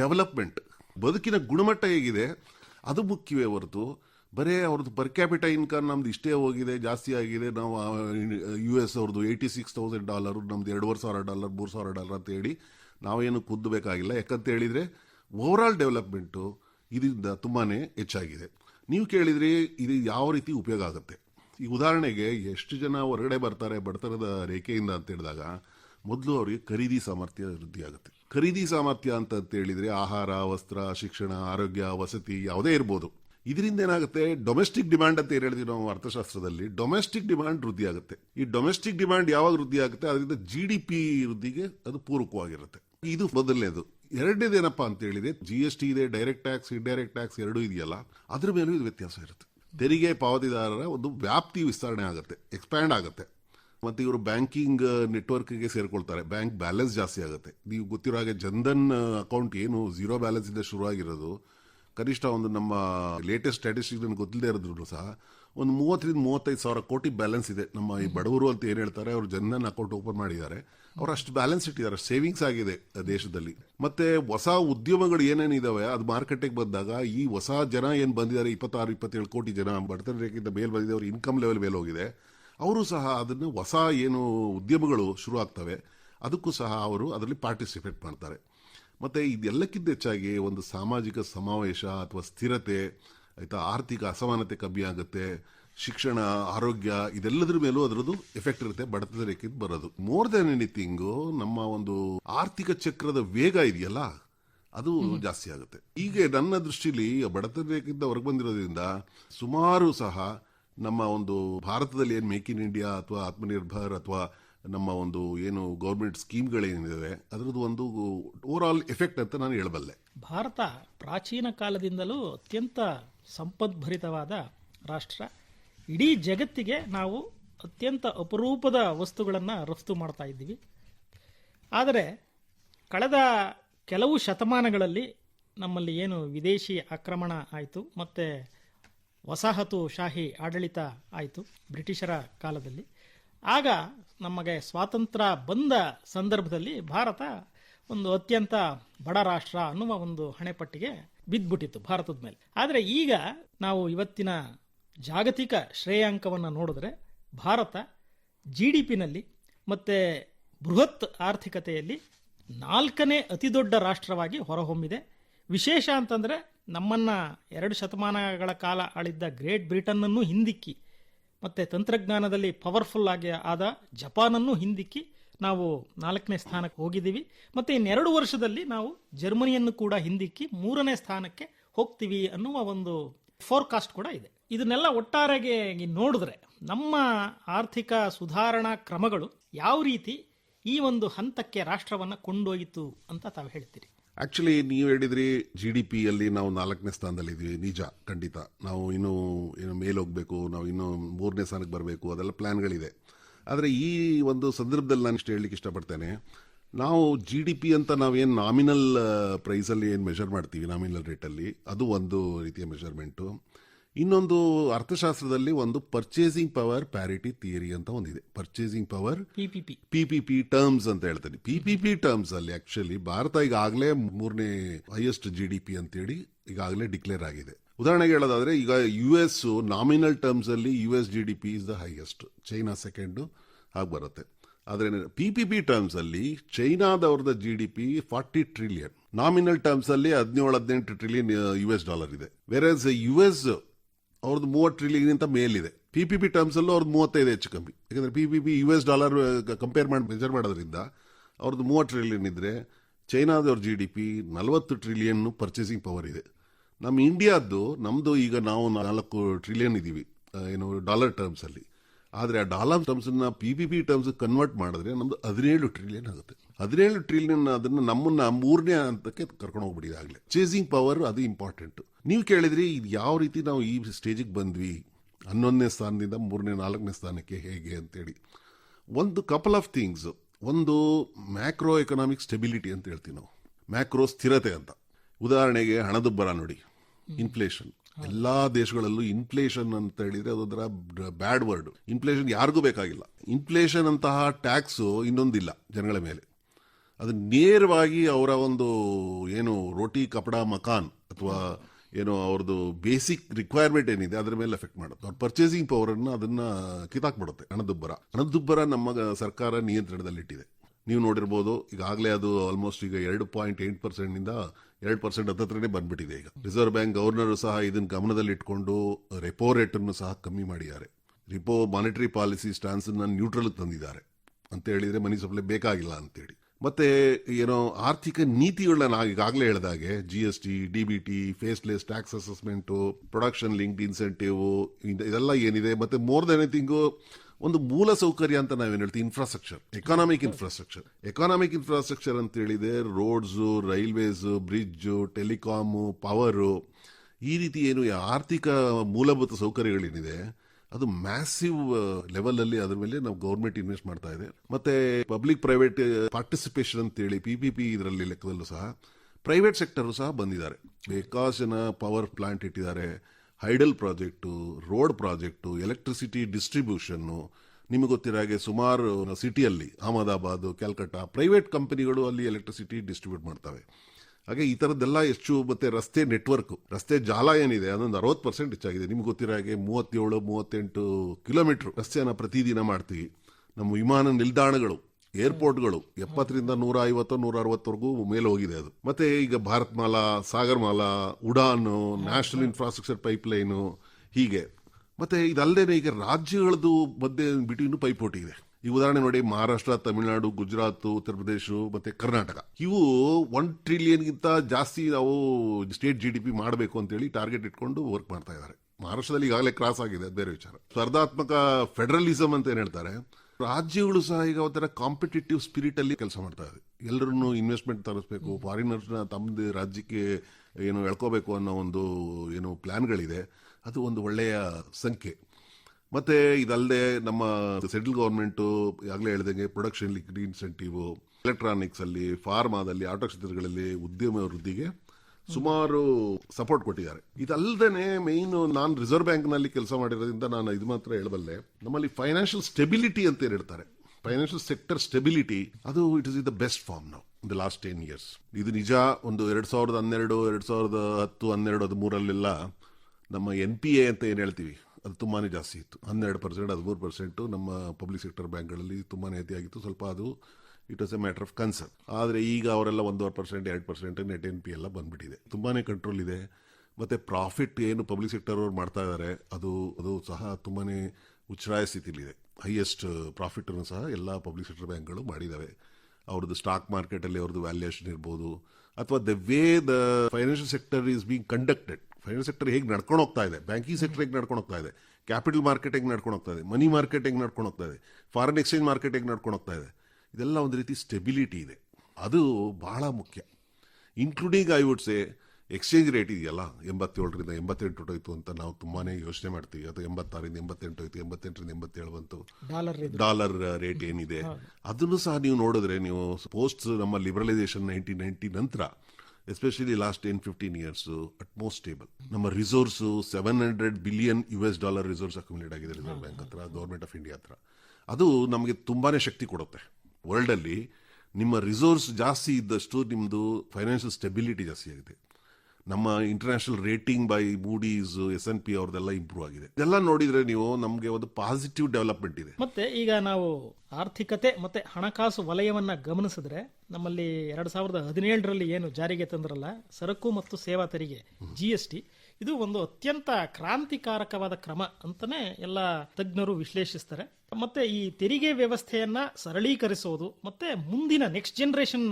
[SPEAKER 3] ಡೆವಲಪ್ಮೆಂಟ್. ಬದುಕಿನ ಗುಣಮಟ್ಟ ಹೇಗಿದೆ ಅದು ಮುಖ್ಯವೇ ಹೊರತು ಬರೇ ಅವ್ರದ್ದು ಪರ್ ಕ್ಯಾಪಿಟ ಇನ್ಕಮ್ ನಮ್ದು ಇಷ್ಟೇ ಹೋಗಿದೆ ಜಾಸ್ತಿ ಆಗಿದೆ ನಾವು ಯು ಎಸ್ ಅವ್ರದ್ದು ಏಯ್ಟಿ ಸಿಕ್ಸ್ ತೌಸಂಡ್ ಡಾಲರ್ ನಮ್ದು ಎರಡೂವರೆ ಸಾವಿರ ಡಾಲರ್ ಮೂರು ಸಾವಿರ ಡಾಲರ್ ಅಂತ ಹೇಳಿ ನಾವೇನು ಕುದ್ದಬೇಕಾಗಿಲ್ಲ ಯಾಕಂತ ಹೇಳಿದ್ರೆ ಓವರ್ ಆಲ್ ಡೆವಲಪ್ಮೆಂಟು ಇದರಿಂದ ತುಂಬಾ ಹೆಚ್ಚಾಗಿದೆ. ನೀವು ಕೇಳಿದ್ರಿ ಇದು ಯಾವ ರೀತಿ ಉಪಯೋಗ ಆಗುತ್ತೆ? ಈ ಉದಾಹರಣೆಗೆ ಎಷ್ಟು ಜನ ಹೊರಗಡೆ ಬರ್ತಾರೆ ಬಡತನದ ರೇಖೆಯಿಂದ ಅಂತ ಹೇಳಿದಾಗ, ಮೊದಲು ಅವರಿಗೆ ಖರೀದಿ ಸಾಮರ್ಥ್ಯ ವೃದ್ಧಿಯಾಗುತ್ತೆ. ಖರೀದಿ ಸಾಮರ್ಥ್ಯ ಅಂತ ಹೇಳಿದರೆ ಆಹಾರ, ವಸ್ತ್ರ, ಶಿಕ್ಷಣ, ಆರೋಗ್ಯ, ವಸತಿ ಯಾವುದೇ ಇರ್ಬೋದು. ಇದರಿಂದ ಏನಾಗುತ್ತೆ? ಡೊಮೆಸ್ಟಿಕ್ ಡಿಮ್ಯಾಂಡ್ ಅಂತ ಏನು ನಾವು ಅರ್ಥಶಾಸ್ತ್ರದಲ್ಲಿ ಡೊಮೆಸ್ಟಿಕ್ ಡಿಮ್ಯಾಂಡ್ ವೃದ್ಧಿ ಆಗುತ್ತೆ ಈ ಡೊಮೆಸ್ಟಿಕ್ ಡಿಮ್ಯಾಂಡ್ ಯಾವಾಗ ವೃದ್ಧಿ ಆಗುತ್ತೆ ಅದರಿಂದ ಜಿ ಡಿ ಪಿ ವೃದ್ಧಿಗೆ ಅದು ಪೂರಕವಾಗಿರುತ್ತೆ. ಇದು ಮೊದಲನೇದು. ಎರಡನೇದು ಏನಪ್ಪಾ ಅಂತ ಹೇಳಿದ್ರೆ ಜಿ ಎಸ್ ಟಿ ಇದೆ ಡೈರೆಕ್ಟ್ ಟ್ಯಾಕ್ಸ್ ಇಂಡೈರೆಕ್ಟ್ ಟ್ಯಾಕ್ಸ್ ಎರಡೂ ಇದೆಯಲ್ಲ, ಅದ್ರ ಮೇಲೂ ಇದು ವ್ಯತ್ಯಾಸ ಇರುತ್ತೆ. ತೆರಿಗೆ ಪಾವತಿದಾರರ ಒಂದು ವ್ಯಾಪ್ತಿ ವಿಸ್ತರಣೆ ಆಗುತ್ತೆ ಎಕ್ಸ್ಪ್ಯಾಂಡ್ ಆಗುತ್ತೆ. ಮತ್ತೆ ಇವರು ಬ್ಯಾಂಕಿಂಗ್ ನೆಟ್ವರ್ಕ್ಗೆ ಸೇರಿಕೊಳ್ತಾರೆ ಬ್ಯಾಂಕ್ ಬ್ಯಾಲೆನ್ಸ್ ಜಾಸ್ತಿ ಆಗುತ್ತೆ. ನೀವು ಗೊತ್ತಿರೋ ಹಾಗೆ ಜನ್ಧನ್ ಅಕೌಂಟ್ ಏನು ಝೀರೋ ಬ್ಯಾಲೆನ್ಸ್ ಇಂದ ಶುರುವಾಗಿರೋದು ಕನಿಷ್ಠ ಒಂದು ನಮ್ಮ ಲೇಟೆಸ್ಟ್ ಸ್ಟ್ಯಾಟಿಸ್ಟಿಕ್ ನನಗೆ ಗೊತ್ತಿಲ್ಲದೆ ಇರೋದ್ರು ಸಹ, ಒಂದು ಮೂವತ್ತರಿಂದ ಮೂವತ್ತೈದು ಸಾವಿರ ಕೋಟಿ ಬ್ಯಾಲೆನ್ಸ್ ಇದೆ. ನಮ್ಮ ಈ ಬಡವರು ಅಂತ ಏನು ಹೇಳ್ತಾರೆ, ಅವರು ಜನ್ಧನ್ ಅಕೌಂಟ್ ಓಪನ್ ಮಾಡಿದ್ದಾರೆ. ಅವ್ರು ಅಷ್ಟು ಬ್ಯಾಲೆನ್ಸ್ ಇಟ್ಟಿದ್ದಾರೆ. ಸೇವಿಂಗ್ಸ್ ಆಗಿದೆ ದೇಶದಲ್ಲಿ. ಮತ್ತೆ ಹೊಸ ಉದ್ಯಮಗಳು ಏನೇನಿದಾವೆ? ಅದು ಮಾರ್ಕೆಟಿಗೆ ಬಂದಾಗ ಈ ಹೊಸ ಜನ ಏನು ಬಂದಿದ್ದಾರೆ? ಇಪ್ಪತ್ತಾರು, ಇಪ್ಪತ್ತೇಳು ಕೋಟಿ ಜನ ಬಡತನ ರೇಖೆಯಿಂದ ಮೇಲ್ ಬಂದಿದೆ. ಅವ್ರ ಇನ್ಕಮ್ ಲೆವೆಲ್ ಮೇಲೆ ಹೋಗಿದೆ. ಅವರು ಸಹ ಅದನ್ನು ಹೊಸ ಏನು ಉದ್ಯಮಗಳು ಶುರು ಆಗ್ತವೆ. ಅದಕ್ಕೂ ಸಹ ಅವರು ಅದರಲ್ಲಿ ಪಾರ್ಟಿಸಿಪೇಟ್ ಮಾಡ್ತಾರೆ. ಮತ್ತೆ ಇದೆಲ್ಲಕ್ಕಿಂತ ಹೆಚ್ಚಾಗಿ ಒಂದು ಸಾಮಾಜಿಕ ಸಮಾವೇಶ ಅಥವಾ ಸ್ಥಿರತೆ, ಆಯ್ತಾ, ಆರ್ಥಿಕ ಅಸಮಾನತೆ ಕಮ್ಮಿ ಆಗುತ್ತೆ. ಶಿಕ್ಷಣ ಆರೋಗ್ಯ ಇದೆಲ್ಲದ್ರ ಮೇಲೂ ಅದರದ್ದು ಎಫೆಕ್ಟ್ ಇರುತ್ತೆ. ಬಡತನ ರೇಖೆಯಿಂದ ಬರೋದು. ಮೋರ್ ದೆನ್ ಎನಿಥಿಂಗ್ ನಮ್ಮ ಒಂದು ಆರ್ಥಿಕ ಚಕ್ರದ ವೇಗ ಇದೆಯಲ್ಲ ಅದು ಜಾಸ್ತಿ ಆಗುತ್ತೆ. ಈಗ ನನ್ನ ದೃಷ್ಟಿಲಿ ಬಡತನ ರೇಖೆಯಿಂದ ಹೊರಗೆ ಬಂದಿರೋದ್ರಿಂದ ಸುಮಾರು ಸಹ ನಮ್ಮ ಒಂದು ಭಾರತದಲ್ಲಿ ಏನು ಮೇಕ್ ಇನ್ ಇಂಡಿಯಾ ಅಥವಾ ಆತ್ಮನಿರ್ಭರ್ ಅಥವಾ ನಮ್ಮ ಒಂದು ಏನು ಗೌರ್ಮೆಂಟ್ ಸ್ಕೀಮ್ಗಳೇನಿದಾವೆ ಅದರದ್ದು ಒಂದು ಓವರ್ ಆಲ್ ಎಫೆಕ್ಟ್ ಅಂತ ನಾನು ಹೇಳಬಲ್ಲೆ.
[SPEAKER 2] ಭಾರತ ಪ್ರಾಚೀನ ಕಾಲದಿಂದಲೂ ಅತ್ಯಂತ ಸಂಪದ್ಭರಿತವಾದ ರಾಷ್ಟ್ರ. ಇಡೀ ಜಗತ್ತಿಗೆ ನಾವು ಅತ್ಯಂತ ಅಪರೂಪದ ವಸ್ತುಗಳನ್ನು ರಫ್ತು ಮಾಡ್ತಾ ಇದ್ದೀವಿ. ಆದರೆ ಕಳೆದ ಕೆಲವು ಶತಮಾನಗಳಲ್ಲಿ ನಮ್ಮಲ್ಲಿ ಏನು ವಿದೇಶಿ ಆಕ್ರಮಣ ಆಯಿತು, ಮತ್ತು ವಸಾಹತು ಶಾಹಿ ಆಡಳಿತ ಆಯಿತು ಬ್ರಿಟಿಷರ ಕಾಲದಲ್ಲಿ. ಆಗ ನಮಗೆ ಸ್ವಾತಂತ್ರ್ಯ ಬಂದ ಸಂದರ್ಭದಲ್ಲಿ ಭಾರತ ಒಂದು ಅತ್ಯಂತ ಬಡ ರಾಷ್ಟ್ರ ಅನ್ನುವ ಒಂದು ಹಣೆಪಟ್ಟಿಗೆ ಬಿದ್ದುಬಿಟ್ಟಿತ್ತು ಭಾರತದ ಮೇಲೆ. ಆದರೆ ಈಗ ನಾವು ಇವತ್ತಿನ ಜಾಗತಿಕ ಶ್ರೇಯಾಂಕವನ್ನು ನೋಡಿದ್ರೆ ಭಾರತ ಜಿ ಡಿ ಪಿನಲ್ಲಿ ಮತ್ತು ಬೃಹತ್ ಆರ್ಥಿಕತೆಯಲ್ಲಿ ನಾಲ್ಕನೇ ಅತಿದೊಡ್ಡ ರಾಷ್ಟ್ರವಾಗಿ ಹೊರಹೊಮ್ಮಿದೆ. ವಿಶೇಷ ಅಂತಂದರೆ ನಮ್ಮನ್ನು ಎರಡು ಶತಮಾನಗಳ ಕಾಲ ಆಳಿದ್ದ ಗ್ರೇಟ್ ಬ್ರಿಟನ್ನನ್ನು ಹಿಂದಿಕ್ಕಿ, ಮತ್ತು ತಂತ್ರಜ್ಞಾನದಲ್ಲಿ ಪವರ್ಫುಲ್ ಆಗಿ ಆದ ಜಪಾನನ್ನು ಹಿಂದಿಕ್ಕಿ ನಾವು ನಾಲ್ಕನೇ ಸ್ಥಾನಕ್ಕೆ ಹೋಗಿದ್ದೀವಿ. ಮತ್ತು ಇನ್ನೆರಡು ವರ್ಷದಲ್ಲಿ ನಾವು ಜರ್ಮನಿಯನ್ನು ಕೂಡ ಹಿಂದಿಕ್ಕಿ ಮೂರನೇ ಸ್ಥಾನಕ್ಕೆ ಹೋಗ್ತೀವಿ ಅನ್ನುವ ಒಂದು ಫೋರ್ಕಾಸ್ಟ್ ಕೂಡ ಇದೆ. ಇದನ್ನೆಲ್ಲ ಒಟ್ಟಾರೆಗೆ ನೋಡಿದ್ರೆ ನಮ್ಮ ಆರ್ಥಿಕ ಸುಧಾರಣಾ ಕ್ರಮಗಳು ಯಾವ ರೀತಿ ಈ ಒಂದು ಹಂತಕ್ಕೆ ರಾಷ್ಟ್ರವನ್ನು ಕೊಂಡೊಯ್ಯಿತು ಅಂತ ತಾವು ಹೇಳ್ತೀರಿ?
[SPEAKER 3] ಆಕ್ಚುಲಿ ನೀವು ಹೇಳಿದ್ರಿ ಜಿ ಡಿ ಪಿಯಲ್ಲಿ ನಾವು ನಾಲ್ಕನೇ ಸ್ಥಾನದಲ್ಲಿದ್ದೀವಿ. ನಿಜ, ಖಂಡಿತ. ನಾವು ಇನ್ನೂ ಏನು ಮೇಲೆ ಹೋಗಬೇಕು ನಾವು ಇನ್ನೂ ಮೂರನೇ ಸ್ಥಾನಕ್ಕೆ ಬರಬೇಕು, ಅದೆಲ್ಲ ಪ್ಲ್ಯಾನ್ಗಳಿದೆ ಆದರೆ ಈ ಒಂದು ಸಂದರ್ಭದಲ್ಲಿ ನಾನು ಇಷ್ಟು ಹೇಳಲಿಕ್ಕೆ ಇಷ್ಟಪಡ್ತೇನೆ, ನಾವು ಜಿ ಡಿ ಪಿ ಅಂತ ನಾವೇನು ನಾಮಿನಲ್ ಪ್ರೈಸಲ್ಲಿ ಏನು ಮೆಷರ್ ಮಾಡ್ತೀವಿ ನಾಮಿನಲ್ ರೇಟಲ್ಲಿ ಅದು ಒಂದು ರೀತಿಯ ಮೆಷರ್ಮೆಂಟು ಇನ್ನೊಂದು ಅರ್ಥಶಾಸ್ತ್ರದಲ್ಲಿ ಒಂದು ಪರ್ಚೇಸಿಂಗ್ ಪವರ್ ಪ್ಯಾರಿಟಿ ಥಿಯರಿ ಅಂತ ಒಂದಿದೆ. Purchasing power
[SPEAKER 2] PPP P P
[SPEAKER 3] P P P terms ಅಂತ ಹೇಳ್ತಾರೆ ಪಿಪಿಪಿ ಟರ್ಮ್ಸ್ ಅಲ್ಲಿ ಆಕ್ಚುಲಿ ಭಾರತ ಈಗಾಗಲೇ ಮೂರನೇ ಹೈಯೆಸ್ಟ್ ಜಿ ಡಿ ಪಿ ಅಂತೇಳಿ ಈಗಾಗಲೇ ಡಿಕ್ಲೇರ್ ಆಗಿದೆ. ಉದಾಹರಣೆಗೆ ಹೇಳೋದಾದ್ರೆ ಈಗ ಯು ಎಸ್ ನಾಮಿನಲ್ ಟರ್ಮ್ಸ್ ಅಲ್ಲಿ U S G D P is the highest China second ಆಗಿ ಬರುತ್ತೆ. ಆದ್ರೆ ಪಿ ಪಿ ಪಿ ಟರ್ಮ್ಸ್ ಅಲ್ಲಿ ಚೈನಾದವ್ರದ G D P forty trillion nominal terms ಅಲ್ಲಿ ಹದಿನೇಳು ಹದಿನೆಂಟು ಟ್ರಿಲಿಯನ್ ಯು ಎಸ್ ಡಾಲರ್ ಇದೆ. ವೆರಸ್ ಯು ಎಸ್ ಅವ್ರದ್ದು ಮೂವತ್ತು ಟ್ರಿಲಿಯನ್ಗಿಂತ ಮೇಲಿದೆ. ಪಿ ಪಿ ಪಿ ಟರ್ಮ್ಸಲ್ಲೂ ಅವ್ರದ್ದು ಮೂವತ್ತೈದು ಹೆಚ್ಚು ಕಮ್ಮಿ. ಯಾಕಂದರೆ P P P U S dollar compare ಮಾಡಿ ಮೆಜರ್ ಮಾಡೋದ್ರಿಂದ ಅವ್ರದ್ದು ಮೂವತ್ತು ಟ್ರಿಲಿಯನ್ ಇದ್ದರೆ ಚೈನಾದವ್ರ ಜಿ ಡಿ ಪಿ ನಲವತ್ತು ಟ್ರಿಲಿಯನ್ ಪರ್ಚೇಸಿಂಗ್ ಪವರ್ ಇದೆ. ನಮ್ಮ ಇಂಡಿಯಾದ್ದು ನಮ್ಮದು ಈಗ ನಾವು ನಾಲ್ಕು ಟ್ರಿಲಿಯನ್ ಇದ್ದೀವಿ. ಏನು ಡಾಲರ್ ಟರ್ಮ್ಸ್ ಅಲ್ಲಿ. ಆದರೆ ಆ dollar ಟರ್ಮ್ಸ್ನ P P P terms convert ಮಾಡಿದ್ರೆ ನಮ್ದು ಹದಿನೇಳು ಟ್ರಿಲಿಯನ್ ಆಗುತ್ತೆ. ಹದಿನೇಳು ಟ್ರಿಲಿಯನ್ ಅದನ್ನ ನಮ್ಮನ್ನ ಮೂರನೇ ಹಂತಕ್ಕೆ ಕರ್ಕೊಂಡು ಹೋಗ್ಬಿಟ್ಟಿದೆ ಆಗಲೇ. ಚೇಸಿಂಗ್ ಪವರ್ ಅದು ಇಂಪಾರ್ಟೆಂಟ್ ನೀವು ಕೇಳಿದ್ರಿ ಇದು ಯಾವ ರೀತಿ ನಾವು ಈ ಸ್ಟೇಜಿಗೆ ಬಂದ್ವಿ? ಹನ್ನೊಂದನೇ ಸ್ಥಾನದಿಂದ ಮೂರನೇ, ನಾಲ್ಕನೇ ಸ್ಥಾನಕ್ಕೆ ಹೇಗೆ ಅಂತೇಳಿ. ಒಂದು ಕಪಲ್ ಆಫ್ ಥಿಂಗ್ಸ್ ಒಂದು ಮ್ಯಾಕ್ರೋ ಎಕನಾಮಿಕ್ ಸ್ಟೆಬಿಲಿಟಿ ಅಂತ ಹೇಳ್ತೀವಿ ನಾವು. ಮ್ಯಾಕ್ರೋ ಸ್ಥಿರತೆ ಅಂತ. ಉದಾಹರಣೆಗೆ ಹಣದುಬ್ಬರ ನೋಡಿ. ಇನ್ಫ್ಲೇಷನ್ ಎಲ್ಲಾ ದೇಶಗಳಲ್ಲೂ ಇನ್ಫ್ಲೇಷನ್ ಅಂತ ಹೇಳಿದ್ರೆ ಅದೊಂಥರ ಬ್ಯಾಡ್ ವರ್ಡ್ ಇನ್ಫ್ಲೇಷನ್ ಯಾರಿಗೂ ಬೇಕಾಗಿಲ್ಲ. ಇನ್ಫ್ಲೇಷನ್ ಅಂತಹ ಟ್ಯಾಕ್ಸ್ ಇನ್ನೊಂದಿಲ್ಲ ಜನಗಳ ಮೇಲೆ. ಅದು ನೇರವಾಗಿ ಅವರ ಒಂದು ಏನು ರೋಟಿ, ಕಪಡ, ಮಕಾನ್ ಅಥವಾ ಏನು ಅವ್ರದ್ದು ಬೇಸಿಕ್ ರಿಕ್ವೈರ್ಮೆಂಟ್ ಏನಿದೆ ಅದರ ಮೇಲೆ ಎಫೆಕ್ಟ್ ಮಾಡುತ್ತೆ. ಅವ್ರ ಪರ್ಚೇಸಿಂಗ್ ಪವರ್ ಅನ್ನ ಅದನ್ನ ಕಿತ್ತಾಕ್ಬಿಡುತ್ತೆ. ಹಣದುಬ್ಬರ. ಹಣದುಬ್ಬರ ನಮ್ಮ ಸರ್ಕಾರ ನಿಯಂತ್ರಣದಲ್ಲಿಟ್ಟಿದೆ. ನೀವು ನೋಡಿರ್ಬೋದು, ಈಗಾಗಲೇ ಅದು ಆಲ್ಮೋಸ್ಟ್ ಈಗ ಎರಡು ಪಾಯಿಂಟ್ ಎಂಟು ಪರ್ಸೆಂಟ್ನಿಂದ ಎರಡು ಪರ್ಸೆಂಟ್ ಹತ್ತತ್ರನೇ ಬಂದ್ಬಿಟ್ಟಿದೆ ಈಗ. ರಿಸರ್ವ್ ಬ್ಯಾಂಕ್ ಗವರ್ನರ್ ಸಹ ಇದನ್ನ ಗಮನದಲ್ಲಿಟ್ಕೊಂಡು ರೆಪೋ ರೇಟ್ ಅನ್ನು ಸಹ ಕಮ್ಮಿ ಮಾಡಿದ್ದಾರೆ. Repo monetary policy stance neutral ತಂದಿದ್ದಾರೆ. ಅಂತ ಹೇಳಿದ್ರೆ ಮನಿ ಸಪ್ಲೈ ಬೇಕಾಗಿಲ್ಲ ಅಂತೇಳಿ. ಮತ್ತೆ ಏನೋ ಆರ್ಥಿಕ ನೀತಿಗಳನ್ನ ಈಗಾಗಲೇ ಹೇಳಿದಾಗೆ G S T D B T faceless tax assessment production linked incentive ಇದೆಲ್ಲ ಏನಿದೆ. ಮತ್ತೆ ಮೋರ್ ದೆನ್ ಎನಿಥಿಂಗು ಒಂದು ಮೂಲ ಸೌಕರ್ಯ ಅಂತ ನಾವೇನು ಹೇಳ್ತೀವಿ? Infrastructure economic infrastructure economic infrastructure ಅಂತ ಹೇಳಿದೆ roads railways bridge telecom power ಈ ರೀತಿ ಏನು ಆರ್ಥಿಕ ಮೂಲಭೂತ ಸೌಕರ್ಯಗಳೇನಿದೆ ಅದು ಮ್ಯಾಸಿವ್ ಲೆವೆಲಲ್ಲಿ ಅದ್ರ ಮೇಲೆ ನಾವು ಗೌರ್ಮೆಂಟ್ ಇನ್ವೆಸ್ಟ್ ಮಾಡ್ತಾ ಇದೆ. ಮತ್ತೆ ಪಬ್ಲಿಕ್ ಪ್ರೈವೇಟ್ ಪಾರ್ಟಿಸಿಪೇಷನ್ ಅಂತೇಳಿ ಪಿ ಪಿ ಪಿ ಇದರಲ್ಲಿ ಲೆಕ್ಕದಲ್ಲೂ ಸಹ ಪ್ರೈವೇಟ್ ಸೆಕ್ಟರ್ ಸಹ ಬಂದಿದ್ದಾರೆ. ಬೇಕಾಸ್ ಜನ ಪವರ್ ಪ್ಲಾಂಟ್ ಇಟ್ಟಿದ್ದಾರೆ. Hydel project, road project, electricity distribution, ನಿಮಗೆ ಗೊತ್ತಿರೋ ಹಾಗೆ ಸುಮಾರು ಸಿಟಿಯಲ್ಲಿ, ಅಹಮದಾಬಾದ್, ಕ್ಯಾಲ್ಕಟಾ, ಪ್ರೈವೇಟ್ ಕಂಪನಿಗಳು ಅಲ್ಲಿ ಎಲೆಕ್ಟ್ರಿಸಿಟಿ ಡಿಸ್ಟ್ರಿಬ್ಯೂಟ್ ಮಾಡ್ತವೆ. ಹಾಗೆ ಈ ಥರದ್ದೆಲ್ಲ ಹೆಚ್ಚು ಮತ್ತು ರಸ್ತೆ ನೆಟ್ವರ್ಕ್, ರಸ್ತೆ ಜಾಲ ಏನಿದೆ, ಅದೊಂದು ಅರವತ್ತು ಪರ್ಸೆಂಟ್ ಹೆಚ್ಚಾಗಿದೆ. ನಿಮ್ಗೆ ಗೊತ್ತಿರೋ ಹಾಗೆ ಮೂವತ್ತೇಳು, ಮೂವತ್ತೆಂಟು ಕಿಲೋಮೀಟ್ರ್ ರಸ್ತೆಯನ್ನು ಪ್ರತಿದಿನ ಮಾಡ್ತೀವಿ. ನಮ್ಮ ವಿಮಾನ ನಿಲ್ದಾಣಗಳು ಏರ್ಪೋರ್ಟ್ಗಳು ಎಪ್ಪತ್ತರಿಂದ ನೂರ ಐವತ್ತು ನೂರ ಅರವತ್ತವರೆಗೂ ಮೇಲೆ ಹೋಗಿದೆ ಅದು. ಮತ್ತೆ ಈಗ Bharatmala Sagarmala UDAN, national infrastructure pipeline ಹೀಗೆ. ಮತ್ತೆ ಇದಲ್ಲದೆ ಈಗ ರಾಜ್ಯಗಳದ್ದು ಮಧ್ಯೆ ಬಿಟ್ವೀನು ಪೈಪೋಟಿ ಇದೆ. ಈ ಉದಾಹರಣೆ ನೋಡಿ ಮಹಾರಾಷ್ಟ್ರ, ತಮಿಳುನಾಡು, ಗುಜರಾತ್, ಉತ್ತರ ಪ್ರದೇಶ, ಮತ್ತೆ ಕರ್ನಾಟಕ. ಇವು ಒನ್ ಟ್ರಿಲಿಯನ್ಗಿಂತ ಜಾಸ್ತಿ ನಾವು ಸ್ಟೇಟ್ ಜಿ ಡಿ ಪಿ ಮಾಡಬೇಕು ಅಂತೇಳಿ ಟಾರ್ಗೆಟ್ ಇಟ್ಕೊಂಡು ವರ್ಕ್ ಮಾಡ್ತಾ ಇದ್ದಾರೆ. ಮಹಾರಾಷ್ಟ್ರದಲ್ಲಿ ಈಗಾಗಲೇ ಕ್ರಾಸ್ ಆಗಿದೆ, ಅದು ಬೇರೆ ವಿಚಾರ. ಸ್ಪರ್ಧಾತ್ಮಕ ಫೆಡರಲಿಸಮ್ ಅಂತ ಏನು ಹೇಳ್ತಾರೆ? ರಾಜ್ಯಗಳು ಸಹ ಈಗ ಒಂಥರ ಕಾಂಪಿಟೇಟಿವ್ ಸ್ಪಿರಿಟ್ ಅಲ್ಲಿ ಕೆಲಸ ಮಾಡ್ತಾ ಇದೆ. ಎಲ್ಲರನ್ನು ಇನ್ವೆಸ್ಟ್ಮೆಂಟ್ ತರಿಸ್ಬೇಕು ಫಾರಿನರ್ಸ್ನ ತಮ್ಮದೇ ರಾಜ್ಯಕ್ಕೆ ಏನು ಎಳ್ಕೋಬೇಕು ಅನ್ನೋ ಒಂದು ಏನು ಪ್ಲಾನ್ಗಳಿದೆ ಅದು ಒಂದು ಒಳ್ಳೆಯ ಸಂಖ್ಯೆ. ಮತ್ತೆ ಇದಲ್ಲದೆ ನಮ್ಮ ಸೆಂಟ್ರಲ್ ಗೌರ್ಮೆಂಟು ಆಗಲೇ ಹೇಳಿದಂಗೆ ಪ್ರೊಡಕ್ಷನ್ ಇನ್ಸೆಂಟಿವ್ ಎಲೆಕ್ಟ್ರಾನಿಕ್ಸ್ ಅಲ್ಲಿ ಫಾರ್ಮಾದಲ್ಲಿ ಆಟೋ ಕ್ಷೇತ್ರಗಳಲ್ಲಿ ಉದ್ಯಮ ವೃದ್ಧಿಗೆ ಸುಮಾರು ಸಪೋರ್ಟ್ ಕೊಟ್ಟಿದ್ದಾರೆ. ಇದಲ್ಲದೆ ಮೇನ್ ನಾನು ರಿಸರ್ವ್ ಬ್ಯಾಂಕ್ನಲ್ಲಿ ಕೆಲಸ ಮಾಡಿರೋದ್ರಿಂದ ನಾನು ಇದು ಮಾತ್ರ ಹೇಳಬಲ್ಲೆ, ನಮ್ಮಲ್ಲಿ ಫೈನಾನ್ಷಿಯಲ್ ಸ್ಟೆಬಿಲಿಟಿ ಅಂತ ಹೇಳ್ತಾರೆ? ಫೈನಾನ್ಷಿಯಲ್ ಸೆಕ್ಟರ್ ಸ್ಟೆಬಿಲಿಟಿ ಅದು it is the best form ನಾವು ದ ಲಾಸ್ಟ್ ಟೆನ್ ಇಯರ್ಸ್ ಇದು ನಿಜ, ಒಂದು ಎರಡ್ ಸಾವಿರದ ಹನ್ನೆರಡು, ಎರಡ್ ಸಾವಿರದ ಹತ್ತು, ಹನ್ನೆರಡು, ಹದಿಮೂರಲ್ಲೆಲ್ಲ ನಮ್ಮ ಎನ್ ಪಿ ಎ ಅಂತ ಏನು ಹೇಳ್ತೀವಿ? ಅದು ತುಂಬಾನೇ ಜಾಸ್ತಿ ಇತ್ತು. ಹನ್ನೆರಡು ಪರ್ಸೆಂಟ್ ಹದಿಮೂರು ಪರ್ಸೆಂಟು ನಮ್ಮ ಪಬ್ಲಿಕ್ ಸೆಕ್ಟರ್ ಬ್ಯಾಂಕ್ಗಳಲ್ಲಿ ತುಂಬಾನೇ ಅತಿಯಾಗಿತ್ತು. ಸ್ವಲ್ಪ ಅದು it was a matter of concern ಆದರೆ ಈಗ ಅವರೆಲ್ಲ ಒಂದೂವರೆ ಪರ್ಸೆಂಟ್ ಎರಡು ಪರ್ಸೆಂಟ್ ನೆಟ್ ಎನ್ ಪಿ ಎಲ್ಲ ಬಂದ್ಬಿಟ್ಟಿದೆ. ತುಂಬಾ ಕಂಟ್ರೋಲ್ ಇದೆ. ಮತ್ತೆ ಪ್ರಾಫಿಟ್ ಏನು ಪಬ್ಲಿಕ್ ಸೆಕ್ಟರ್ ಅವ್ರು ಮಾಡ್ತಾ ಇದ್ದಾರೆ, ಅದು ಅದು ಸಹ ತುಂಬಾ ಉಚ್ಛ್ರಾಯ ಸ್ಥಿತಿಲಿದೆ ಹೈಯೆಸ್ಟ್ ಪ್ರಾಫಿಟ್ ಅನ್ನು ಸಹ ಎಲ್ಲ ಪಬ್ಲಿಕ್ ಸೆಕ್ಟರ್ ಬ್ಯಾಂಕ್ಗಳು ಮಾಡಿದ್ದಾವೆ ಅವ್ರದ್ದು ಸ್ಟಾಕ್ ಮಾರ್ಕೆಟ್ ಅಲ್ಲಿ ಅವ್ರದ್ದು ವ್ಯಾಲ್ಯೂಯೇಷನ್ ಇರ್ಬೋದು. ಅಥವಾ the way the financial sector is being conducted finance sector ಹೇಗೆ ನಡ್ಕೊಂಡು ಹೋಗ್ತಾ ಇದೆ? ಬ್ಯಾಂಕಿಂಗ್ ಸೆಕ್ಟರ್ ಹೇಗೆ ನಡ್ಕೊಂಡು ಹೋಗ್ತಾ ಇದೆ? ಕ್ಯಾಪಿಟಲ್ ಮಾರ್ಕೆಟ್ ಹೇಗೆ ನಡ್ಕೊಂಡು ಹೋಗ್ತಾ ಇದೆ? ಮನಿ ಮಾರ್ಕೆಟ್ ಹೇಗೆ ನಡ್ಕೊಂಡು ಹೋಗ್ತಾ ಇದೆ? ಫಾರಿನ್ ಎಕ್ಸ್ಚೇಂಜ್ ಮಾರ್ಕೆಟ್ ಹೇಗೆ ನಡ್ಕೊಂಡು ಹೋಗ್ತಾ ಇದೆ? ಇದೆಲ್ಲ ಒಂದು ರೀತಿ ಸ್ಟೆಬಿಲಿಟಿ ಇದೆ. ಅದು ಬಹಳ ಮುಖ್ಯ. Including I would say exchange rate ಇದೆಯಲ್ಲ? ಎಂಬತ್ತೇಳರಿಂದ ಎಂಬತ್ತೆಂಟು ಹೊಟ್ಟೋಯ್ತು ಅಂತ ನಾವು ತುಂಬಾನೇ ಯೋಚನೆ ಮಾಡ್ತೀವಿ. ಅಥವಾ ಎಂಬತ್ತಾರರಿಂದ ಎಂಬತ್ತೆಂಟು ಹೋಯ್ತು ಎಂಬತ್ತೆಂಟರಿಂದ ಎಂಬತ್ತೇಳು ಬಂತು.
[SPEAKER 2] ಡಾಲರ್
[SPEAKER 3] ರೇಟ್ ಏನಿದೆ? ಅದನ್ನು ಸಹ ನೀವು ನೋಡಿದ್ರೆ ನೀವು ಪೋಸ್ಟ್ ನಮ್ಮ ಲಿಬರಲೈಸೇಷನ್ ನೈನ್ಟೀನ್ ನೈನ್ಟಿ ನಂತರ especially last ten fifteen years at most stable ನಮ್ಮ resource seven hundred billion U S dollar resource accumulate ಆಗಿದೆ ರಿಸರ್ವ್ ಬ್ಯಾಂಕ್ ಹತ್ರ ಗೌರ್ಮೆಂಟ್ ಆಫ್ ಇಂಡಿಯಾ ಹತ್ರ. ಅದು ನಮಗೆ ತುಂಬಾನೇ ಶಕ್ತಿ ಕೊಡುತ್ತೆ. ವರ್ಲ್ಡ್ ಅಲ್ಲಿ ನಿಮ್ಮ ರಿಸೋರ್ಸ್ ಜಾಸ್ತಿ ಇದ್ದಷ್ಟು ನಿಮ್ಮದು ಫೈನಾನ್ಷಿಯಲ್ ಸ್ಟೆಬಿಲಿಟಿ ಜಾಸ್ತಿ ಆಗಿದೆ. ನಮ್ಮ international rating by Moody's S N P ಅವ್ರದ್ದೆಲ್ಲ ಇಂಪ್ರೂವ್ ಆಗಿದೆ. ಇದೆಲ್ಲ ನೋಡಿದ್ರೆ ನೀವು ನಮಗೆ ಒಂದು ಪಾಸಿಟಿವ್ ಡೆವಲಪ್ಮೆಂಟ್ ಇದೆ.
[SPEAKER 2] ಮತ್ತೆ ಈಗ ನಾವು ಆರ್ಥಿಕತೆ ಮತ್ತೆ ಹಣಕಾಸು ವಲಯವನ್ನ ಗಮನಿಸಿದ್ರೆ ನಮ್ಮಲ್ಲಿ ಎರಡ್ ಸಾವಿರದ ಹದಿನೇಳರಲ್ಲಿ ಏನು ಜಾರಿಗೆ ತಂದ್ರಲ್ಲ, ಸರಕು ಮತ್ತು ಸೇವಾ ತೆರಿಗೆ ಜಿ ಇದು ಒಂದು ಅತ್ಯಂತ ಕ್ರಾಂತಿಕಾರಕವಾದ ಕ್ರಮ ಅಂತಲೇ ಎಲ್ಲ ತಜ್ಞರು ವಿಶ್ಲೇಷಿಸ್ತಾರೆ. ಮತ್ತೆ ಈ ತೆರಿಗೆ ವ್ಯವಸ್ಥೆಯನ್ನ ಸರಳೀಕರಿಸೋದು, ಮತ್ತೆ ಮುಂದಿನ ನೆಕ್ಸ್ಟ್ ಜನರೇಷನ್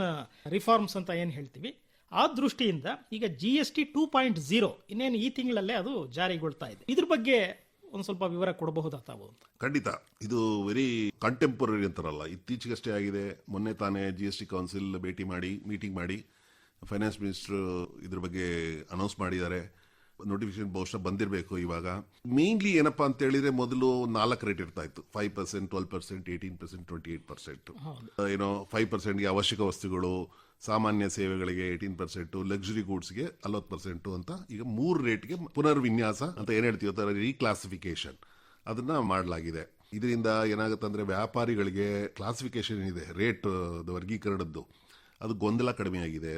[SPEAKER 2] ರಿಫಾರ್ಮ್ಸ್ ಅಂತ ಏನು ಹೇಳ್ತೀವಿ, ಆ ದೃಷ್ಟಿಯಿಂದ ಈಗ G S T two point zero ಇನ್ನೇನು ಈ ತಿಂಗಳಲ್ಲೇ ಅದು ಜಾರಿಗೊಳ್ತಾ ಇದೆ. ಇದ್ರ ಬಗ್ಗೆ ಒಂದು ಸ್ವಲ್ಪ ವಿವರ ಕೊಡಬಹುದಾ ತಾವು ಅಂತ?
[SPEAKER 3] ಖಂಡಿತ. ಇದು ವೆರಿ ಕಂಟೆಂಪರರಿ ಅಂತಾರಲ್ಲ. ಇತ್ತೀಚೆಗಷ್ಟೇ ಆಗಿದೆ. ಮೊನ್ನೆ ತಾನೇ ಜಿ ಎಸ್ ಟಿ ಕೌನ್ಸಿಲ್ ಭೇಟಿ ಮಾಡಿ ಮೀಟಿಂಗ್ ಮಾಡಿ ಫೈನಾನ್ಸ್ ಮಿನಿಸ್ಟರ್ ಇದ್ರ ಬಗ್ಗೆ ಅನೌನ್ಸ್ ಮಾಡಿದ್ದಾರೆ. ನೋಟಿಫಿಕೇಶನ್ ಬಹುಶಃ ಬಂದಿರಬೇಕು ಇವಾಗ. ಮೇನ್ಲಿ ಏನಪ್ಪಾ ಅಂತ ಹೇಳಿದ್ರೆ ಮೊದಲು ನಾಲ್ಕು ರೇಟ್ ಇರ್ತಾ ಇತ್ತು. Five percent twelve percent eighteen percent twenty eight percent ಏನೋ ಫೈವ್ ಪರ್ಸೆಂಟ್ಗೆ ಅವಶ್ಯಕ ವಸ್ತುಗಳು ಸಾಮಾನ್ಯ ಸೇವೆಗಳಿಗೆ ಏಯ್ಟೀನ್ ಪರ್ಸೆಂಟ್ ಲಕ್ಸುರಿ ಗೂಡ್ಸ್ಗೆ ನಲ್ವತ್ತು ಪರ್ಸೆಂಟ್ ಅಂತ ಈಗ ಮೂರು ರೇಟ್ಗೆ ಪುನರ್ವಿನ್ಯಾಸ ಅಂತ ಏನ್ ಹೇಳ್ತೀವಿ ರೀಕ್ಲಾಸಿಫಿಕೇಶನ್ ಅದನ್ನ ಮಾಡಲಾಗಿದೆ. ಇದರಿಂದ ಏನಾಗುತ್ತೆ ಅಂದ್ರೆ ವ್ಯಾಪಾರಿಗಳಿಗೆ ಕ್ಲಾಸಿಫಿಕೇಶನ್ ಇದೆ ರೇಟ್ ವರ್ಗೀಕರಣದ್ದು ಅದು ಗೊಂದಲ ಕಡಿಮೆ ಆಗಿದೆ.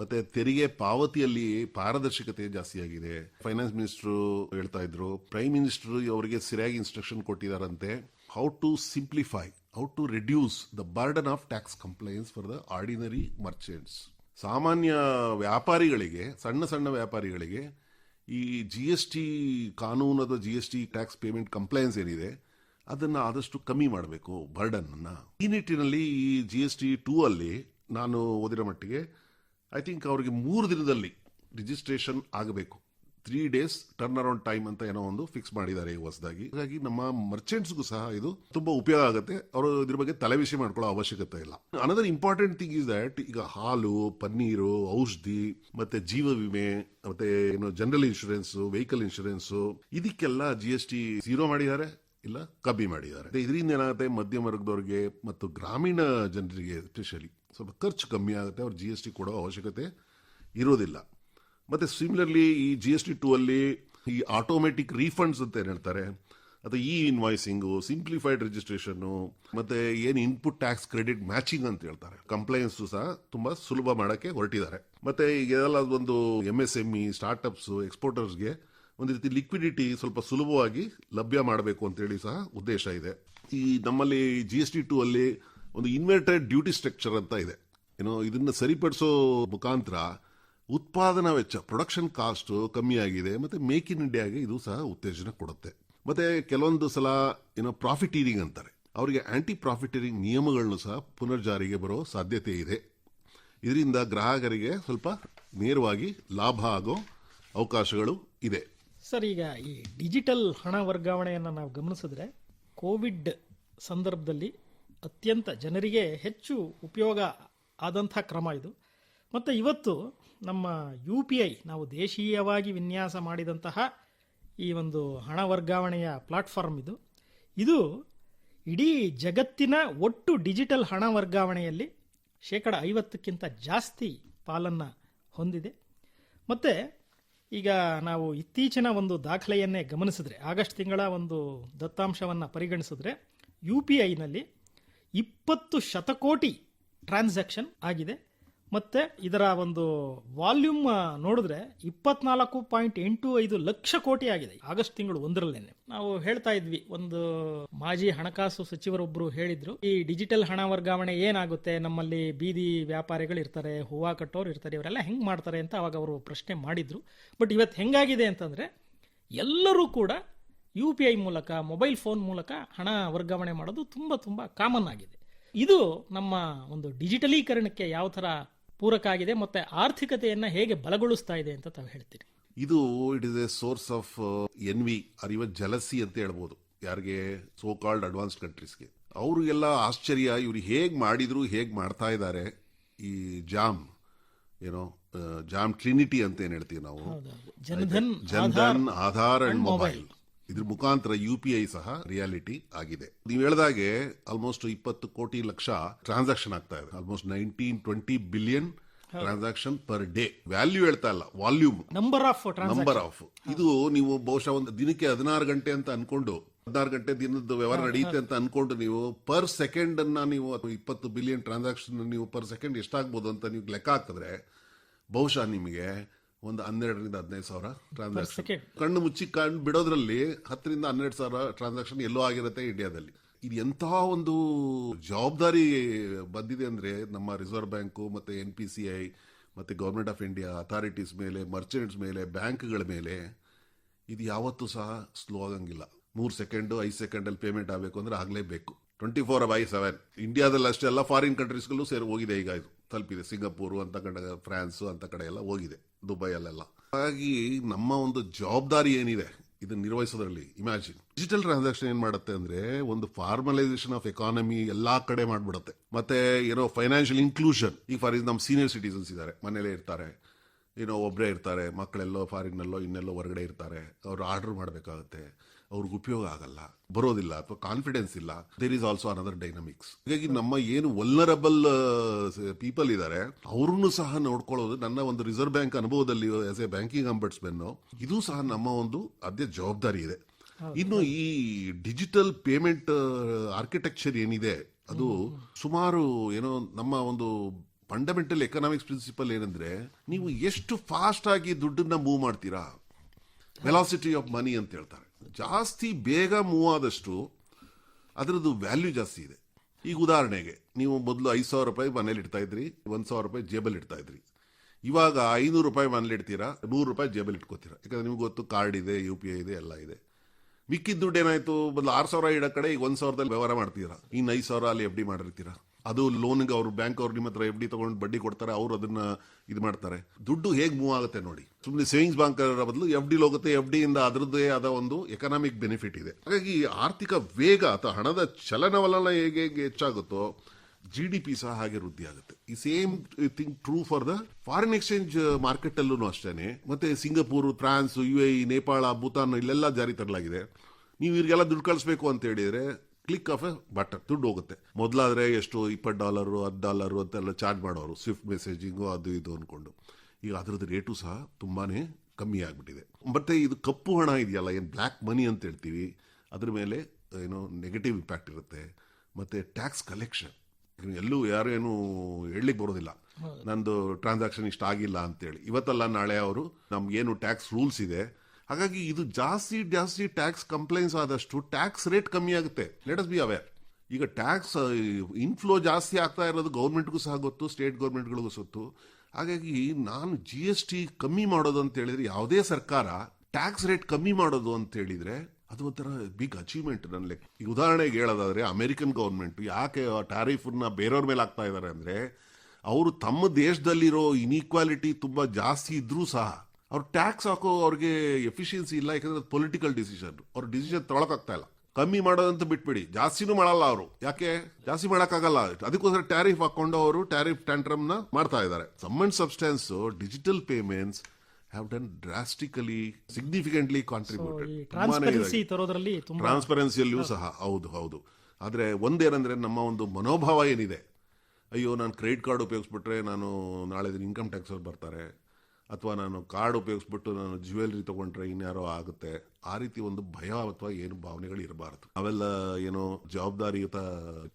[SPEAKER 3] ಮತ್ತೆ ತೆರಿಗೆ ಪಾವತಿಯಲ್ಲಿ ಪಾರದರ್ಶಕತೆ ಜಾಸ್ತಿ ಆಗಿದೆ ಫೈನಾನ್ಸ್ ಮಿನಿಸ್ಟರ್ ಹೇಳ್ತಾ ಇದ್ರು ಪ್ರೈಮ್ ಮಿನಿಸ್ಟರ್ ಅವರಿಗೆ ಸರಿಯಾಗಿ instruction ಕೊಟ್ಟಿದಾರಂತೆ. How to simplify how to reduce the burden of tax compliance for the ordinary merchants ಸಾಮಾನ್ಯ ವ್ಯಾಪಾರಿಗಳಿಗೆ, ಸಣ್ಣ ಸಣ್ಣ ವ್ಯಾಪಾರಿಗಳಿಗೆ ಈ ಜಿ ಎಸ್ ಟಿ ಕಾನೂನು ಅಥವಾ G S T tax payment compliance ಏನಿದೆ, ಅದನ್ನ ಆದಷ್ಟು ಕಮ್ಮಿ ಮಾಡಬೇಕು ಬರ್ಡನ್ ಅನ್ನ. ಈ ನಿಟ್ಟಿನಲ್ಲಿ ಈ ಜಿ ಎಸ್ ಟಿ ಟೂ ಅಲ್ಲಿ ನಾನು ಓದಿರೋ ಮಟ್ಟಿಗೆ ಐ ಥಿಂಕ್ ಅವರಿಗೆ ಮೂರು ದಿನದಲ್ಲಿ ರಿಜಿಸ್ಟ್ರೇಷನ್ ಆಗಬೇಕು. Three days turn around time ಅಂತ ಏನೋ ಒಂದು ಫಿಕ್ಸ್ ಮಾಡಿದ್ದಾರೆ ಈ ಹೊಸದಾಗಿ. ಹಾಗಾಗಿ ನಮ್ಮ ಮರ್ಚೆಂಟ್ಸ್ಗೂ ಸಹ ಇದು ತುಂಬಾ ಉಪಯೋಗ ಆಗುತ್ತೆ. ಅವರು ಇದ್ರ ಬಗ್ಗೆ ತಲೆಬಿಸಿ ಮಾಡ್ಕೊಳ್ಳೋ ಅವಶ್ಯಕತೆ ಇಲ್ಲ. Another important thing is that ಈಗ ಹಾಲು, ಪನ್ನೀರು, ಔಷಧಿ, ಮತ್ತೆ ಜೀವ ವಿಮೆ, ಮತ್ತೆ ಏನು ಜನರಲ್ ಇನ್ಶೂರೆನ್ಸ್ ವೆಹಿಕಲ್ ಇನ್ಶೂರೆನ್ಸ್ ಇದಕ್ಕೆಲ್ಲ ಜಿ ಎಸ್ ಟಿ ಝೀರೋ ಮಾಡಿದ್ದಾರೆ ಇಲ್ಲ ಕಬ್ಬಿ ಮಾಡಿದ್ದಾರೆ. ಇದರಿಂದ ಏನಾಗುತ್ತೆ? ಮಧ್ಯಮ ವರ್ಗದವ್ರಿಗೆ ಮತ್ತು ಗ್ರಾಮೀಣ ಜನರಿಗೆ ಎಸ್ಪೆಷಲಿ ಸ್ವಲ್ಪ ಖರ್ಚು ಕಮ್ಮಿ ಆಗುತ್ತೆ, ಅವ್ರು ಜಿ ಎಸ್ ಟಿ ಕೊಡೋ ಅವಶ್ಯಕತೆ ಇರೋದಿಲ್ಲ. ಮತ್ತು ಸಿಮಿಲರ್ಲಿ ಈ ಜಿ ಎಸ್ ಟಿ ಟೂ ಅಲ್ಲಿ ಈ ಆಟೋಮೆಟಿಕ್ ರೀಫಂಡ್ಸ್ ಅಂತ ಏನು ಹೇಳ್ತಾರೆ? ಅಥವಾ ಇ ಇನ್ವಾಯ್ಸಿಂಗು ಸಿಂಪ್ಲಿಫೈಡ್ ರಿಜಿಸ್ಟ್ರೇಷನ್ನು ಮತ್ತು ಏನು ಇನ್ಪುಟ್ ಟ್ಯಾಕ್ಸ್ ಕ್ರೆಡಿಟ್ ಮ್ಯಾಚಿಂಗ್ ಅಂತ ಹೇಳ್ತಾರೆ. ಕಂಪ್ಲೈನ್ಸು ಸಹ ತುಂಬ ಸುಲಭ ಮಾಡೋಕ್ಕೆ ಹೊರಟಿದ್ದಾರೆ. ಮತ್ತು ಇದೆಲ್ಲ ಒಂದು M S M E startups ಎಕ್ಸ್ಪೋರ್ಟರ್ಸ್ಗೆ ಒಂದು ರೀತಿ ಲಿಕ್ವಿಡಿಟಿ ಸ್ವಲ್ಪ ಸುಲಭವಾಗಿ ಲಭ್ಯ ಮಾಡಬೇಕು ಅಂತೇಳಿ ಸಹ ಉದ್ದೇಶ ಇದೆ. ಈ ನಮ್ಮಲ್ಲಿ ಜಿ ಎಸ್ ಟಿ ಟೂ ಅಲ್ಲಿ ಒಂದು ಇನ್ವರ್ಟೆಡ್ ಡ್ಯೂಟಿ ಸ್ಟ್ರಕ್ಚರ್ ಅಂತ ಇದೆ. ಏನೋ ಇದನ್ನು ಸರಿಪಡಿಸೋ ಮುಖಾಂತರ ಉತ್ಪಾದನಾ ವೆಚ್ಚ ಪ್ರೊಡಕ್ಷನ್ ಕಾಸ್ಟ್ ಕಮ್ಮಿ ಆಗಿದೆ, ಮತ್ತೆ ಮೇಕ್ ಇನ್ ಇಂಡಿಯಾಗೆ ಇದು ಸಹ ಉತ್ತೇಜನ ಕೊಡುತ್ತೆ. ಮತ್ತೆ ಕೆಲವೊಂದು ಸಲ ಏನೋ ಪ್ರಾಫಿಟೀರಿಂಗ್ ಅಂತಾರೆ. ಅವರಿಗೆ ಆಂಟಿ ಪ್ರಾಫಿಟೀರಿಂಗ್ ನಿಯಮಗಳನ್ನು ಸಹ ಪುನರ್ಜಾರಿಗೆ ಬರೋ ಸಾಧ್ಯತೆ ಇದೆ. ಇದರಿಂದ ಗ್ರಾಹಕರಿಗೆ ಸ್ವಲ್ಪ ನೇರವಾಗಿ ಲಾಭ ಆಗೋ ಅವಕಾಶಗಳು ಇದೆ.
[SPEAKER 2] ಸರ್, ಈಗ ಈ ಡಿಜಿಟಲ್ ಹಣ ವರ್ಗಾವಣೆಯನ್ನು ನಾವು ಗಮನಿಸಿದ್ರೆ ಕೋವಿಡ್ ಸಂದರ್ಭದಲ್ಲಿ ಅತ್ಯಂತ ಜನರಿಗೆ ಹೆಚ್ಚು ಉಪಯೋಗ ಆದಂಥ ಕ್ರಮ ಇದು. ಮತ್ತು ಇವತ್ತು ನಮ್ಮ ಯು ಪಿ ಐ, ನಾವು ದೇಶೀಯವಾಗಿ ವಿನ್ಯಾಸ ಮಾಡಿದಂತಹ ಈ ಒಂದು ಹಣ ವರ್ಗಾವಣೆಯ ಪ್ಲಾಟ್ಫಾರ್ಮ್ ಇದು. ಇದು ಇಡೀ ಜಗತ್ತಿನ ಒಟ್ಟು ಡಿಜಿಟಲ್ ಹಣ ವರ್ಗಾವಣೆಯಲ್ಲಿ ಶೇಕಡ ಐವತ್ತಕ್ಕಿಂತ ಜಾಸ್ತಿ ಪಾಲನ್ನು ಹೊಂದಿದೆ. ಮತ್ತು ಈಗ ನಾವು ಇತ್ತೀಚಿನ ಒಂದು ದಾಖಲೆಯನ್ನೇ ಗಮನಿಸಿದ್ರೆ, ಆಗಸ್ಟ್ ತಿಂಗಳ ಒಂದು ದತ್ತಾಂಶವನ್ನು ಪರಿಗಣಿಸಿದ್ರೆ, ಯು ಪಿ ಐನಲ್ಲಿ ಇಪ್ಪತ್ತು ಶತಕೋಟಿ ಟ್ರಾನ್ಸಾಕ್ಷನ್ ಆಗಿದೆ. ಮತ್ತು ಇದರ ಒಂದು ವಾಲ್ಯೂಮ್ ನೋಡಿದ್ರೆ ಇಪ್ಪತ್ನಾಲ್ಕು ಪಾಯಿಂಟ್ ಎಂಟು ಐದು ಲಕ್ಷ ಕೋಟಿ ಆಗಿದೆ. ಆಗಸ್ಟ್ ತಿಂಗಳು ಒಂದರಲ್ಲೇನೆ. ನಾವು ಹೇಳ್ತಾ ಇದ್ವಿ, ಒಂದು ಮಾಜಿ ಹಣಕಾಸು ಸಚಿವರೊಬ್ಬರು ಹೇಳಿದ್ರು, ಈ ಡಿಜಿಟಲ್ ಹಣ ವರ್ಗಾವಣೆ ಏನಾಗುತ್ತೆ? ನಮ್ಮಲ್ಲಿ ಬೀದಿ ವ್ಯಾಪಾರಿಗಳು ಇರ್ತಾರೆ, ಹೂವು ಕಟ್ಟೋರು ಇರ್ತಾರೆ, ಇವರೆಲ್ಲ ಹೆಂಗೆ ಮಾಡ್ತಾರೆ ಅಂತ ಅವಾಗ ಅವರು ಪ್ರಶ್ನೆ ಮಾಡಿದ್ರು. ಬಟ್ ಇವತ್ತು ಹೆಂಗಾಗಿದೆ ಅಂತಂದರೆ, ಎಲ್ಲರೂ ಕೂಡ ಯು ಪಿ ಐ ಮೂಲಕ ಮೊಬೈಲ್ ಫೋನ್ ಮೂಲಕ ಹಣ ವರ್ಗಾವಣೆ ಮಾಡೋದು ತುಂಬ ತುಂಬ ಕಾಮನ್ ಆಗಿದೆ. ಇದು ನಮ್ಮ ಒಂದು ಡಿಜಿಟಲೀಕರಣಕ್ಕೆ ಯಾವ ಥರ ಪೂರಕ ಆಗಿದೆ ಮತ್ತೆ ಆರ್ಥಿಕತೆಯನ್ನು ಹೇಗೆ ಬಲಗೊಳಿಸ್ತಾ ಇದೆ ಅಂತ ತಾವು ಹೇಳ್ತೀರಿ?
[SPEAKER 3] ಇದು it is a source of envy V even jealousy ಅಂತ ಹೇಳ್ಬೋದು. ಯಾರಿಗೆ? ಸೋ ಕಾಲ್ಡ್ ಅಡ್ವಾನ್ಸ್ಡ್ ಕಂಟ್ರೀಸ್ಗೆ ಅವ್ರಿಗೆಲ್ಲ ಆಶ್ಚರ್ಯ ಇವ್ರು ಹೇಗೆ ಮಾಡಿದ್ರು ಹೇಗೆ ಮಾಡ್ತಾ ಇದ್ದಾರೆ? ಈ ಜಾಮ್ ಏನೋ ಆ, ಜಾಮ್ ಟ್ರಿನಿಟಿ ಅಂತ ಏನ್ ಹೇಳ್ತೀವಿ ನಾವು?
[SPEAKER 2] ಜನಧನ್
[SPEAKER 3] ಜನ್ಧನ್ ಆಧಾರ್ ಅಂಡ್ ಮೊಬೈಲ್ ಇದ್ರ ಮುಖಾಂತರ ಯು ಪಿ ಐ ಸಹ ರಿಯಾಲಿಟಿ ಆಗಿದೆ. ನೀವು ಹೇಳಿದಾಗೆ ಆಲ್ಮೋಸ್ಟ್ ಇಪ್ಪತ್ತು ಕೋಟಿ ಲಕ್ಷ ಟ್ರಾನ್ಸಾಕ್ಷನ್ ಆಗ್ತಾ ಇದೆ. Almost nineteen twenty billion transaction per day value ಹೇಳ್ತಾ ಇಲ್ಲ volume
[SPEAKER 2] number of
[SPEAKER 3] number of ಇದು ನೀವು ಬಹುಶಃ ಒಂದು ದಿನಕ್ಕೆ ಹದಿನಾರು ಗಂಟೆ ಅಂತ ಅನ್ಕೊಂಡು ಹದಿನಾರು ಗಂಟೆ ದಿನದ ವ್ಯವಹಾರ ನಡೆಯುತ್ತೆ ಅಂತ ಅನ್ಕೊಂಡು ನೀವು ಪರ್ ಸೆಕೆಂಡ್ ಅನ್ನ ನೀವು ಅಥವಾ ಇಪ್ಪತ್ತು ಬಿಲಿಯನ್ ಟ್ರಾನ್ಸಾಕ್ಷನ್ ನೀವು ಪರ್ ಸೆಕೆಂಡ್ ಎಷ್ಟಾಗ್ಬೋದು ಅಂತ ನೀವು ಲೆಕ್ಕ ಹಾಕಿದ್ರೆ ಬಹುಶಃ ನಿಮಗೆ ಒಂದು ಹನ್ನೆರಡರಿಂದ ಹದಿನೈದು ಸಾವಿರ ಟ್ರಾನ್ಸಾಕ್ಷನ್ ಕಣ್ಣು ಮುಚ್ಚಿ ಕಣ್ಣು ಬಿಡೋದ್ರಲ್ಲಿ ಹತ್ತರಿಂದ ಹನ್ನೆರಡು ಸಾವಿರ ಟ್ರಾನ್ಸಾಕ್ಷನ್ ಎಲ್ಲೋ ಆಗಿರುತ್ತೆ ಇಂಡಿಯಾದಲ್ಲಿ ಇದು ಎಂತಹ ಒಂದು ಜವಾಬ್ದಾರಿ ಬಂದಿದೆ ಅಂದ್ರೆ ನಮ್ಮ ರಿಸರ್ವ್ ಬ್ಯಾಂಕು ಮತ್ತೆ ಎನ್ ಪಿ ಸಿ ಐ ಮತ್ತೆ ಗೌರ್ಮೆಂಟ್ ಆಫ್ ಇಂಡಿಯಾ ಅಥಾರಿಟೀಸ್ ಮೇಲೆ ಮರ್ಚೆಂಟ್ಸ್ ಮೇಲೆ ಬ್ಯಾಂಕ್ಗಳ ಮೇಲೆ ಇದು ಯಾವತ್ತೂ ಸಹ ಸ್ಲೋ ಆಗಂಗಿಲ್ಲ. ಮೂರು ಸೆಕೆಂಡ್ ಐದು ಸೆಕೆಂಡಲ್ಲಿ ಪೇಮೆಂಟ್ ಆಗಬೇಕು ಅಂದ್ರೆ ಆಗಲೇಬೇಕು. ಟ್ವೆಂಟಿ ಫೋರ್ ಬೈ ಸೆವೆನ್ ಇಂಡಿಯಾದಲ್ಲಿ ಅಷ್ಟೇ ಎಲ್ಲ ಫಾರಿನ್ ಕಂಟ್ರೀಸ್ಗಳೂ ಸೇರಿ ಹೋಗಿದೆ ಈಗ ಇದು. ತಲುಪಿದೆ. ಸಿಂಗಾಪುರ್ ಅಂತ ಕಡೆ ಫ್ರಾನ್ಸ್ ಅಂತ ಕಡೆ ಎಲ್ಲ ಹೋಗಿದೆ. ದುಬೈಯಲ್ಲೆಲ್ಲ. ಹಾಗಾಗಿ ನಮ್ಮ ಒಂದು ಜವಾಬ್ದಾರಿ ಏನಿದೆ ಇದನ್ನ ನಿರ್ವಹಿಸೋದ್ರಲ್ಲಿ ಇಮ್ಯಾಜಿನ್ ಡಿಜಿಟಲ್ ಟ್ರಾನ್ಸಾಕ್ಷನ್ ಏನ್ ಮಾಡುತ್ತೆ ಅಂದ್ರೆ ಒಂದು ಫಾರ್ಮಲೈಸೇಷನ್ ಆಫ್ ಎಕಾನಮಿ ಎಲ್ಲಾ ಕಡೆ ಮಾಡ್ಬಿಡುತ್ತೆ. ಮತ್ತೆ ಏನೋ ಫೈನಾನ್ಷಿಯಲ್ ಇನ್ಕ್ಲೂಷನ್ ಈಗ ಫಾರ್ ನಮ್ಮ ಸೀನಿಯರ್ ಸಿಟಿಸನ್ಸ್ ಇದ್ದಾರೆ. ಮನೇಲೇ ಇರ್ತಾರೆ. ಏನೋ ಒಬ್ಬರೇ ಇರ್ತಾರೆ. ಮಕ್ಕಳೆಲ್ಲೋ ಫಾರಿನ್ನಲ್ಲೋ ಇನ್ನೆಲ್ಲೋ ಹೊರಗಡೆ ಇರ್ತಾರೆ. ಅವ್ರು ಆರ್ಡರ್ ಮಾಡಬೇಕಾಗುತ್ತೆ. ಅವ್ರಿಗೆ ಉಪಯೋಗ ಆಗಲ್ಲ. ಬರೋದಿಲ್ಲ ಅಥವಾ ಕಾನ್ಫಿಡೆನ್ಸ್ ಇಲ್ಲ. There is also another dynamics ಹೀಗಾಗಿ ನಮ್ಮ ಏನು ವಲ್ನರಬಲ್ ಪೀಪಲ್ ಇದ್ದಾರೆ ಅವ್ರನ್ನು ಸಹ ನೋಡ್ಕೊಳ್ಳೋದು ನನ್ನ ಒಂದು ರಿಸರ್ವ್ ಬ್ಯಾಂಕ್ ಅನುಭವದಲ್ಲಿ ಆಸ್ ಎ ಬ್ಯಾಂಕಿಂಗ್ ಅಂಬಡ್ಸ್ಮೆನ್ ಇದು ಸಹ ನಮ್ಮ ಒಂದು ಅದೇ ಜವಾಬ್ದಾರಿ ಇದೆ. ಇನ್ನು ಈ ಡಿಜಿಟಲ್ ಪೇಮೆಂಟ್ ಆರ್ಕಿಟೆಕ್ಚರ್ ಏನಿದೆ ಅದು ಸುಮಾರು ಏನೋ ನಮ್ಮ ಒಂದು ಫಂಡಮೆಂಟಲ್ ಎಕನಾಮಿಕ್ಸ್ ಪ್ರಿನ್ಸಿಪಲ್ ಏನಂದ್ರೆ ನೀವು ಎಷ್ಟು ಫಾಸ್ಟ್ ಆಗಿ ದುಡ್ಡನ್ನ ಮೂವ್ ಮಾಡ್ತೀರಾ? ವೆಲಾಸಿಟಿ ಆಫ್ ಮನಿ ಅಂತ ಹೇಳ್ತಾರೆ. ಜಾಸ್ತಿ ಬೇಗ ಮೂವ್ ಆದಷ್ಟು ಅದರದ್ದು ವ್ಯಾಲ್ಯೂ ಜಾಸ್ತಿ ಇದೆ. ಈಗ ಉದಾಹರಣೆಗೆ, ನೀವು ಮೊದಲು ಐದು ಸಾವಿರ ರೂಪಾಯಿ ಮನೇಲಿ ಇಡ್ತಾ ಇದ್ರಿ, ಒಂದು ಸಾವಿರ ರೂಪಾಯಿ ಜೇಬಲ್ ಇಡ್ತಾ ಇದ್ರಿ. ಇವಾಗ ಐನೂರು ರೂಪಾಯಿ ಮನೇಲಿ ಇಡ್ತೀರಾ, ನೂರು ರೂಪಾಯಿ ಜೇಬಲ್ ಇಟ್ಕೋತೀರಾ? ಯಾಕಂದ್ರೆ ನಿಮ್ಗೆ ಗೊತ್ತು ಕಾರ್ಡ್ ಇದೆ ಯು ಪಿ ಐ ಇದೆ, ಎಲ್ಲ ಇದೆ. ಮಿಕ್ಕಿದ ದುಡ್ಡು ಏನಾಯ್ತು? ಮೊದಲು ಆರು ಸಾವಿರ ಇಡೋ ಕಡೆ ಈಗ ಒಂದು ಸಾವಿರದಲ್ಲಿ ವ್ಯವಹಾರ ಮಾಡ್ತೀರಾ? ಇನ್ನು ಐದು ಸಾವಿರ ಅಲ್ಲಿ ಎಫ್ ಡಿ ಮಾಡಿರ್ತೀರಾ? ಅದು ಲೋನ್ಗೆ ಅವರು ಬ್ಯಾಂಕ್ ಅವ್ರು ನಿಮ್ಮ ಹತ್ರ ಎಫ್ ಡಿ ತಗೊಂಡು ಬಡ್ಡಿ ಕೊಡ್ತಾರೆ, ಅವರು ಅದನ್ನ ಇದು ಮಾಡ್ತಾರೆ. ದುಡ್ಡು ಹೇಗೆ ಮೂವ್ ಆಗುತ್ತೆ ನೋಡಿ. ಸುಮ್ಮನೆ ಸೇವಿಂಗ್ಸ್ ಬ್ಯಾಂಕ್ ಬದಲು ಎಫ್ ಡಿ ಹೋಗುತ್ತೆ ಎಫ್ ಡಿ ಇಂದ ಅದರದ್ದೇ ಆದ ಒಂದು ಎಕನಾಮಿಕ್ ಬೆನಿಫಿಟ್ ಇದೆ. ಹಾಗಾಗಿ ಆರ್ಥಿಕ ವೇಗ ಅಥವಾ ಹಣದ ಚಲನವಲನ ಹೇಗೆ ಹೇಗೆ ಹೆಚ್ಚಾಗುತ್ತೋ ಜಿ ಡಿ ಪಿ ಸಹ ಹಾಗೆ ವೃದ್ಧಿ ಆಗುತ್ತೆ. ಈ same thing true for the foreign exchange market ಅಲ್ಲೂ ಅಷ್ಟೇನೆ. ಮತ್ತೆ Singapore, France U A Nepal, Bhutan, ಇಲ್ಲೆಲ್ಲ ಜಾರಿ ತರಲಾಗಿದೆ. ನೀವು ಇವ್ರಿಗೆಲ್ಲ ದುಡ್ಡು ಕಳಿಸ್ಬೇಕು ಅಂತ ಹೇಳಿದ್ರೆ ಕ್ಲಿಕ್ ಆಫ್ ಎ ಬಟನ್ ದುಡ್ಡು ಹೋಗುತ್ತೆ. ಮೊದಲಾದ್ರೆ ಎಷ್ಟು ಇಪ್ಪತ್ತು ಡಾಲರು ಹತ್ತು ಡಾಲರು ಅಂತೆಲ್ಲ ಚಾರ್ಜ್ ಮಾಡೋರು ಸ್ವಿಫ್ಟ್ ಮೆಸೇಜಿಂಗು ಅದು ಇದು ಅಂದ್ಕೊಂಡು ಈಗ ಅದರದ್ದು ರೇಟು ಸಹ ತುಂಬಾನೇ ಕಮ್ಮಿ ಆಗಿಬಿಟ್ಟಿದೆ. ಮತ್ತೆ ಇದು ಕಪ್ಪು ಹಣ ಇದೆಯಲ್ಲ ಏನು ಬ್ಲ್ಯಾಕ್ ಮನಿ ಅಂತ ಹೇಳ್ತೀವಿ ಅದ್ರ ಮೇಲೆ ಏನೋ ನೆಗೆಟಿವ್ ಇಂಪ್ಯಾಕ್ಟ್ ಇರುತ್ತೆ. ಮತ್ತೆ ಟ್ಯಾಕ್ಸ್ ಕಲೆಕ್ಷನ್ ಎಲ್ಲೂ ಯಾರು ಏನು ಹೇಳಲಿಕ್ಕೆ ಬರೋದಿಲ್ಲ. ನಂದು ಟ್ರಾನ್ಸಾಕ್ಷನ್ ಇಷ್ಟ ಆಗಿಲ್ಲ ಅಂತೇಳಿ. ಇವತ್ತಲ್ಲ ನಾಳೆ ಅವರು ನಮ್ಗೇನು ಟ್ಯಾಕ್ಸ್ ರೂಲ್ಸ್ ಇದೆ ಹಾಗಾಗಿ ಇದು ಜಾಸ್ತಿ ಜಾಸ್ತಿ ಟ್ಯಾಕ್ಸ್ ಕಂಪ್ಲೇಂಟ್ಸ್ ಆದಷ್ಟು ಟ್ಯಾಕ್ಸ್ ರೇಟ್ ಕಮ್ಮಿ ಆಗುತ್ತೆ. ಲೆಟ್ ಅಸ್ ಬಿ ಅವೇರ್ ಈಗ ಟ್ಯಾಕ್ಸ್ ಇನ್ಫ್ಲೋ ಜಾಸ್ತಿ ಆಗ್ತಾ ಇರೋದು ಗೌರ್ಮೆಂಟ್ಗೂ ಸಹ ಗೊತ್ತು ಸ್ಟೇಟ್ ಗೌರ್ಮೆಂಟ್ಗಳಿಗೂ ಗೊತ್ತು ಹಾಗಾಗಿ ನಾನು ಜಿ ಎಸ್ ಟಿ ಕಮ್ಮಿ ಮಾಡೋದು ಅಂತ ಹೇಳಿದ್ರೆ ಯಾವುದೇ ಸರ್ಕಾರ ಟ್ಯಾಕ್ಸ್ ರೇಟ್ ಕಮ್ಮಿ ಮಾಡೋದು ಅಂತ ಹೇಳಿದ್ರೆ ಅದು ಒಂಥರ ಬಿಗ್ ಅಚೀವ್ಮೆಂಟ್ ನನ್ನ ಲೆಕ್ಕ. ಈಗ ಉದಾಹರಣೆಗೆ ಹೇಳೋದಾದ್ರೆ ಅಮೆರಿಕನ್ ಗೌರ್ಮೆಂಟ್ ಯಾಕೆ ಟ್ಯಾರಿಫನ್ನ ಬೇರೆಯವ್ರ ಮೇಲೆ ಆಗ್ತಾ ಇದ್ದಾರೆ ಅಂದರೆ, ಅವರು ತಮ್ಮ ದೇಶದಲ್ಲಿರೋ ಇನ್ಈಕ್ವಾಲಿಟಿ ತುಂಬ ಜಾಸ್ತಿ ಇದ್ದರೂ ಸಹ ಅವ್ರು ಟ್ಯಾಕ್ಸ್ ಹಾಕೋ ಅವ್ರಿಗೆ ಎಫಿಷಿಯನ್ಸಿ ಇಲ್ಲ ಯಾಕಂದ್ರೆ ಪೊಲಿಟಿಕಲ್ ಡಿಸಿಷನ್ ಅವ್ರ ಡಿಸಿಷನ್ ತೊಳಕಾಗ್ತಾ ಇಲ್ಲ. ಕಮ್ಮಿ ಮಾಡೋದಂತ ಬಿಟ್ಬಿಡಿ. ಜಾಸ್ತಿನೂ ಮಾಡಲ್ಲ ಅವರು. ಯಾಕೆ? ಜಾಸ್ತಿ ಮಾಡೋಕ್ಕಾಗಲ್ಲ. ಅದಕ್ಕೋಸ್ಕರ ಟ್ಯಾರಿಫ್ ಹಾಕೊಂಡು ಅವರು ಟ್ಯಾರಿಫ್ ಟ್ಯಾಂಟ್ರಮ್ನ ಮಾಡ್ತಾ ಇದ್ದಾರೆ. Sum and substance digital payments have done drastically significantly contributed ಟ್ರಾನ್ಸ್ಪರೆನ್ಸಿಯಲ್ಲಿಯೂ ಸಹ. ಹೌದು ಹೌದು. ಆದ್ರೆ ಒಂದೇನಂದ್ರೆ ನಮ್ಮ ಒಂದು ಮನೋಭಾವ ಏನಿದೆ? ಅಯ್ಯೋ ನಾನು ಕ್ರೆಡಿಟ್ ಕಾರ್ಡ್ ಉಪಯೋಗಿಸ್ಬಿಟ್ರೆ ನಾನು ನಾಳೆ ದಿನ ಇನ್ಕಮ್ ಟ್ಯಾಕ್ಸ್ ಅವ್ರು ಬರ್ತಾರೆ. ಅಥವಾ ನಾನು ಕಾರ್ಡ್ ಉಪಯೋಗಿಸ್ಬಿಟ್ಟು ನಾನು ಜ್ಯುವೆಲ್ರಿ ತಗೊಂಡ್ರೆ ಇನ್ಯಾರೋ ಆಗುತ್ತೆ ಆ ರೀತಿ ಒಂದು ಭಯ ಅಥವಾ ಏನು ಭಾವನೆಗಳು ಇರಬಾರದು. ಅವೆಲ್ಲ ಏನೋ ಜವಾಬ್ದಾರಿಯುತ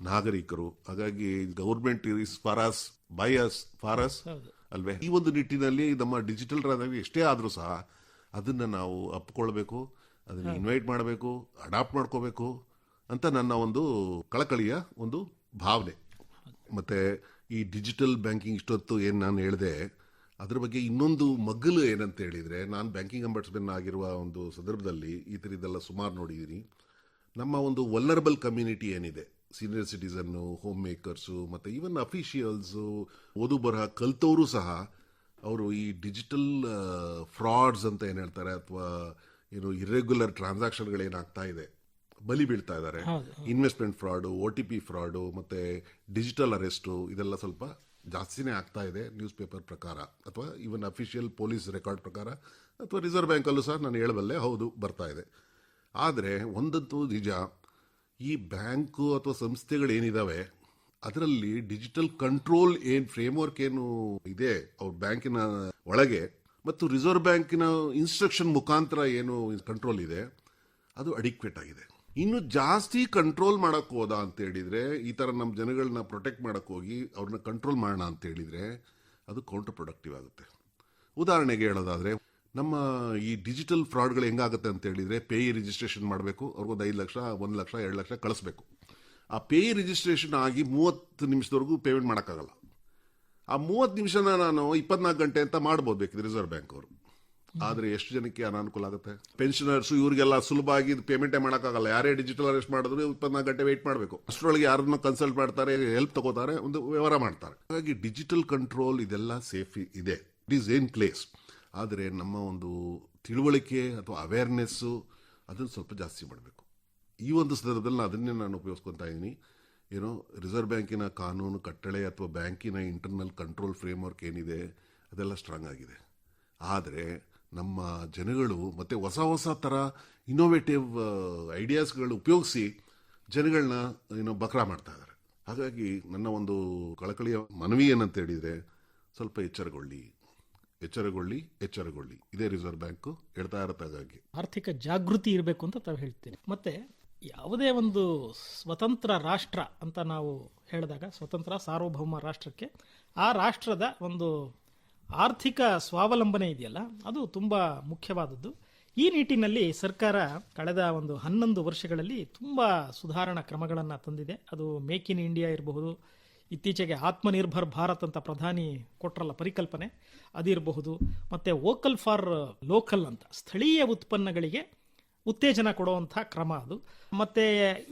[SPEAKER 3] ನಾಗರಿಕರು ಹಾಗಾಗಿ ಗೌರ್ಮೆಂಟ್ ಇಸ್ ಫಾರಸ್ ಬಯಸ್ ಫಾರಸ್. ಅಲ್ವೇ? ಈ ಒಂದು ನಿಟ್ಟಿನಲ್ಲಿ ನಮ್ಮ ಡಿಜಿಟಲ್ ರಾಜ್ಯ ಎಷ್ಟೇ ಆದರೂ ಸಹ ಅದನ್ನ ನಾವು ಅಪ್ಕೊಳ್ಬೇಕು ಅದನ್ನ ಇನ್ವೈಟ್ ಮಾಡಬೇಕು ಅಡಾಪ್ಟ್ ಮಾಡ್ಕೋಬೇಕು ಅಂತ ನನ್ನ ಒಂದು ಕಳಕಳಿಯ ಒಂದು ಭಾವನೆ. ಮತ್ತೆ ಈ ಡಿಜಿಟಲ್ ಬ್ಯಾಂಕಿಂಗ್ ಇಷ್ಟೊತ್ತು ಏನು ನಾನು ಹೇಳಿದೆ ಅದ್ರ ಬಗ್ಗೆ ಇನ್ನೊಂದು ಮಗ್ಗಲು ಏನಂತ ಹೇಳಿದ್ರೆ ನಾನು ಬ್ಯಾಂಕಿಂಗ್ ಅಂಬಡ್ಸ್ಮೆನ್ ಆಗಿರುವ ಒಂದು ಸಂದರ್ಭದಲ್ಲಿ ಈ ಥರದ್ದೆಲ್ಲ ಸುಮಾರು ನೋಡಿದ್ದೀನಿ ನಮ್ಮ ಒಂದು ವಲ್ಲರಬಲ್ ಕಮ್ಯುನಿಟಿ ಏನಿದೆ ಸೀನಿಯರ್ ಸಿಟಿಸನ್ನು ಹೋಮ್ ಮೇಕರ್ಸು ಮತ್ತು ಈವನ್ ಅಫಿಷಿಯಲ್ಸು ಓದು ಬರಹ ಕಲ್ತವರು ಸಹ ಅವರು ಈ ಡಿಜಿಟಲ್ ಫ್ರಾಡ್ಸ್ ಅಂತ ಏನು ಹೇಳ್ತಾರೆ ಅಥವಾ ಏನು ಇರ್ರೆಗ್ಯುಲರ್ ಟ್ರಾನ್ಸಾಕ್ಷನ್ಗಳೇನಾಗ್ತಾ ಇದೆ ಬಲಿ ಬೀಳ್ತಾ ಇದ್ದಾರೆ investment fraud O T P fraud ಮತ್ತೆ ಡಿಜಿಟಲ್ ಅರೆಸ್ಟು ಇದೆಲ್ಲ ಸ್ವಲ್ಪ ಜಾಸ್ತಿನೇ ಆಗ್ತಾ ಇದೆ ನ್ಯೂಸ್ ಪೇಪರ್ ಪ್ರಕಾರ ಅಥವಾ ಈವನ್ ಅಫಿಷಿಯಲ್ ಪೊಲೀಸ್ ರೆಕಾರ್ಡ್ ಪ್ರಕಾರ ಅಥವಾ ರಿಸರ್ವ್ ಬ್ಯಾಂಕಲ್ಲೂ ಸಹ ನಾನು ಹೇಳಬಲ್ಲೆ ಹೌದು ಬರ್ತಾ ಇದೆ. ಆದರೆ ಒಂದಂತೂ ನಿಜ, ಈ ಬ್ಯಾಂಕು ಅಥವಾ ಸಂಸ್ಥೆಗಳೇನಿದ್ದಾವೆ ಅದರಲ್ಲಿ ಡಿಜಿಟಲ್ ಕಂಟ್ರೋಲ್ ಏನು ಫ್ರೇಮ್ವರ್ಕ್ ಏನು ಇದೆ ಅವ್ರ ಬ್ಯಾಂಕಿನ ಒಳಗೆ ಮತ್ತು ರಿಸರ್ವ್ ಬ್ಯಾಂಕಿನ ಇನ್ಸ್ಟ್ರಕ್ಷನ್ ಮುಖಾಂತರ ಏನು ಕಂಟ್ರೋಲ್ ಇದೆ, ಅದು ಅಡಿಕ್ವೇಟ್ ಆಗಿದೆ. ಇನ್ನು ಜಾಸ್ತಿ ಕಂಟ್ರೋಲ್ ಮಾಡಕ್ ಹೋದ ಅಂತ ಹೇಳಿದ್ರೆ, ಈ ತರ ನಮ್ಮ ಜನಗಳನ್ನ ಪ್ರೊಟೆಕ್ಟ್ ಮಾಡಕ್ ಹೋಗಿ ಅವ್ರನ್ನ ಕಂಟ್ರೋಲ್ ಮಾಡೋಣ ಅಂತ ಹೇಳಿದ್ರೆ ಅದು ಕೌಂಟರ್ ಪ್ರೊಡಕ್ಟಿವ್ ಆಗುತ್ತೆ. ಉದಾಹರಣೆಗೆ ಹೇಳೋದಾದ್ರೆ, ನಮ್ಮ ಈ ಡಿಜಿಟಲ್ ಫ್ರಾಡ್ಗಳು ಹೆಂಗಾಗುತ್ತೆ ಅಂತ ಹೇಳಿದ್ರೆ ಪೇಯಿ ರಿಜಿಸ್ಟ್ರೇಷನ್ ಮಾಡಬೇಕು, ಅವ್ರಿಗೊಂದು ಐದು ಲಕ್ಷ, ಒಂದು ಲಕ್ಷ, ಎರಡು ಲಕ್ಷ ಕಳಿಸ್ಬೇಕು. ಆ ಪೇಯಿ ರಿಜಿಸ್ಟ್ರೇಷನ್ ಆಗಿ ಮೂವತ್ತು ನಿಮಿಷದವರೆಗೂ ಪೇಮೆಂಟ್ ಮಾಡೋಕ್ಕಾಗಲ್ಲ. ಆ ಮೂವತ್ತು ನಿಮಿಷನ ನಾನು ಇಪ್ಪತ್ನಾಲ್ಕು ಗಂಟೆ ಅಂತ ಮಾಡ್ಬೋದು ಬೇಕಿದ್ರೆ ರಿಸರ್ವ್ ಬ್ಯಾಂಕ್ ಅವರು. ಆದ್ರೆ ಎಷ್ಟು ಜನಕ್ಕೆ ಅನಾನುಕೂಲ ಆಗುತ್ತೆ? ಪೆನ್ಷನರ್ಸ್ ಇವರಿಗೆಲ್ಲ ಸುಲಭವಾಗಿ ಪೇಮೆಂಟೇ ಮಾಡೋಕ್ಕಾಗಲ್ಲ. ಯಾರೇ ಡಿಜಿಟಲ್ ಅರೆಸ್ಟ್ ಮಾಡಿದ್ರು ಇಪ್ಪತ್ನಾಲ್ಕು ಗಂಟೆ ವೆಯ್ಟ್ ಮಾಡಬೇಕು. ಅಷ್ಟರೊಳಗೆ ಯಾರನ್ನ ಕನ್ಸಲ್ಟ್ ಮಾಡ್ತಾರೆ ಹೆಲ್ಪ್ ತಗೋತಾರೆ, ಒಂದು ವ್ಯವಹಾರ ಮಾಡ್ತಾರೆ. ಹಾಗಾಗಿ ಡಿಜಿಟಲ್ ಕಂಟ್ರೋಲ್ ಇದೆಲ್ಲ ಸೇಫ್ ಇದೆ. ಇಟ್ ಈಸ್ ಏನ್ ಪ್ಲೇಸ್ ಆದರೆ ನಮ್ಮ ಒಂದು ತಿಳುವಳಿಕೆ ಅಥವಾ ಅವೇರ್ನೆಸ್ಸು ಅದನ್ನು ಸ್ವಲ್ಪ ಜಾಸ್ತಿ ಮಾಡಬೇಕು. ಈ ಒಂದು ಸಂದರ್ಭದಲ್ಲಿ ನಾನು ಅದನ್ನೇ ನಾನು ಉಪಯೋಗಿಸ್ಕೊತಾ ಇದ್ದೀನಿ. ಏನೋ ರಿಸರ್ವ್ ಬ್ಯಾಂಕಿನ ಕಾನೂನು ಕಟ್ಟಳೆ ಅಥವಾ ಬ್ಯಾಂಕಿನ ಇಂಟರ್ನಲ್ ಕಂಟ್ರೋಲ್ ಫ್ರೇಮ್ವರ್ಕ್ ಏನಿದೆ ಅದೆಲ್ಲ ಸ್ಟ್ರಾಂಗ್ ಆಗಿದೆ. ಆದರೆ ನಮ್ಮ ಜನಗಳು ಮತ್ತೆ ಹೊಸ ಹೊಸ ಥರ ಇನೋವೇಟಿವ್ ಐಡಿಯಾಸ್ಗಳು ಉಪಯೋಗಿಸಿ ಜನಗಳನ್ನ ಏನೋ ಬಕ್ರಾ ಮಾಡ್ತಾ ಇದ್ದಾರೆ ಹಾಗಾಗಿ ನನ್ನ ಒಂದು ಕಳಕಳಿಯ ಮನವಿ ಏನಂತ ಹೇಳಿದರೆ ಸ್ವಲ್ಪ ಎಚ್ಚರಗೊಳ್ಳಿ. ಎಚ್ಚರಗೊಳ್ಳಿ ಎಚ್ಚರಗೊಳ್ಳಿ. ಇದೇ ರಿಸರ್ವ್ ಬ್ಯಾಂಕು ಹೇಳ್ತಾ ಇರತ್ತೆ ಹಾಗಾಗಿ
[SPEAKER 2] ಆರ್ಥಿಕ ಜಾಗೃತಿ ಇರಬೇಕು ಅಂತ ತಾವು ಹೇಳ್ತೀನಿ ಮತ್ತೆ ಯಾವುದೇ ಒಂದು ಸ್ವತಂತ್ರ ರಾಷ್ಟ್ರ ಅಂತ ನಾವು ಹೇಳಿದಾಗ, ಸ್ವತಂತ್ರ ಸಾರ್ವಭೌಮ ರಾಷ್ಟ್ರಕ್ಕೆ ಆ ರಾಷ್ಟ್ರದ ಒಂದು ಆರ್ಥಿಕ ಸ್ವಾವಲಂಬನೆ ಇದೆಯಲ್ಲ, ಅದು ತುಂಬ ಮುಖ್ಯವಾದದ್ದು. ಈ ನಿಟ್ಟಿನಲ್ಲಿ ಸರ್ಕಾರ ಕಳೆದ ಒಂದು ಹನ್ನೊಂದು ವರ್ಷಗಳಲ್ಲಿ ತುಂಬ ಸುಧಾರಣಾ ಕ್ರಮಗಳನ್ನು ತಂದಿದೆ. ಅದು ಮೇಕ್ ಇನ್ ಇಂಡಿಯಾ ಇರಬಹುದು, ಇತ್ತೀಚೆಗೆ ಆತ್ಮನಿರ್ಭರ್ ಭಾರತ್ ಅಂತ ಪ್ರಧಾನಿ ಕೊಟ್ರಲ್ಲ ಪರಿಕಲ್ಪನೆ, ಅದಿರಬಹುದು. ಮತ್ತು ವೋಕಲ್ ಫಾರ್ ಲೋಕಲ್ ಅಂತ, ಸ್ಥಳೀಯ ಉತ್ಪನ್ನಗಳಿಗೆ ಉತ್ತೇಜನ ಕೊಡುವಂಥ ಕ್ರಮ ಅದು. ಮತ್ತು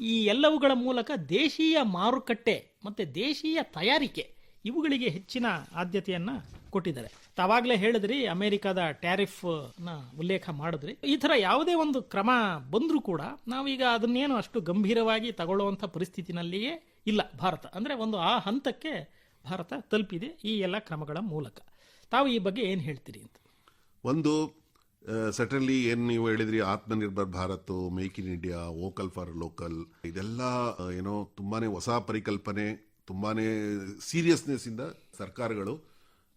[SPEAKER 2] ಈ ಎಲ್ಲವುಗಳ ಮೂಲಕ ದೇಶೀಯ ಮಾರುಕಟ್ಟೆ, ಮತ್ತು ದೇಶೀಯ ತಯಾರಿಕೆ, ಇವುಗಳಿಗೆ ಹೆಚ್ಚಿನ ಆದ್ಯತೆಯನ್ನ ಕೊಟ್ಟಿದ್ದಾರೆ. ತಾವಾಗಲೇ ಹೇಳಿದ್ರಿ, ಅಮೆರಿಕದ ಟ್ಯಾರಿಫ್ನ ಉಲ್ಲೇಖ ಮಾಡಿದ್ರಿ. ಈ ತರ ಯಾವುದೇ ಒಂದು ಕ್ರಮ ಬಂದರೂ ಕೂಡ ನಾವೀಗ ಅದನ್ನೇನು ಅಷ್ಟು ಗಂಭೀರವಾಗಿ ತಗೊಳ್ಳುವಂಥ ಪರಿಸ್ಥಿತಿನಲ್ಲಿಯೇ ಇಲ್ಲ ಭಾರತ. ಅಂದ್ರೆ ಒಂದು ಆ ಹಂತಕ್ಕೆ ಭಾರತ ತಲುಪಿದೆ ಈ ಎಲ್ಲ ಕ್ರಮಗಳ ಮೂಲಕ. ತಾವು ಈ ಬಗ್ಗೆ ಏನು ಹೇಳ್ತೀರಿ ಅಂತ?
[SPEAKER 3] ಒಂದು ಸಟನ್ಲಿ ಏನು ನೀವು ಹೇಳಿದ್ರಿ, Atmanirbhar Bharat, make in India, vocal for local, ಇದೆಲ್ಲ ಏನೋ ತುಂಬಾನೇ ಹೊಸ ಪರಿಕಲ್ಪನೆ, ತುಂಬಾನೇ ಸೀರಿಯಸ್ನೆಸ್ ಇಂದ ಸರ್ಕಾರಗಳು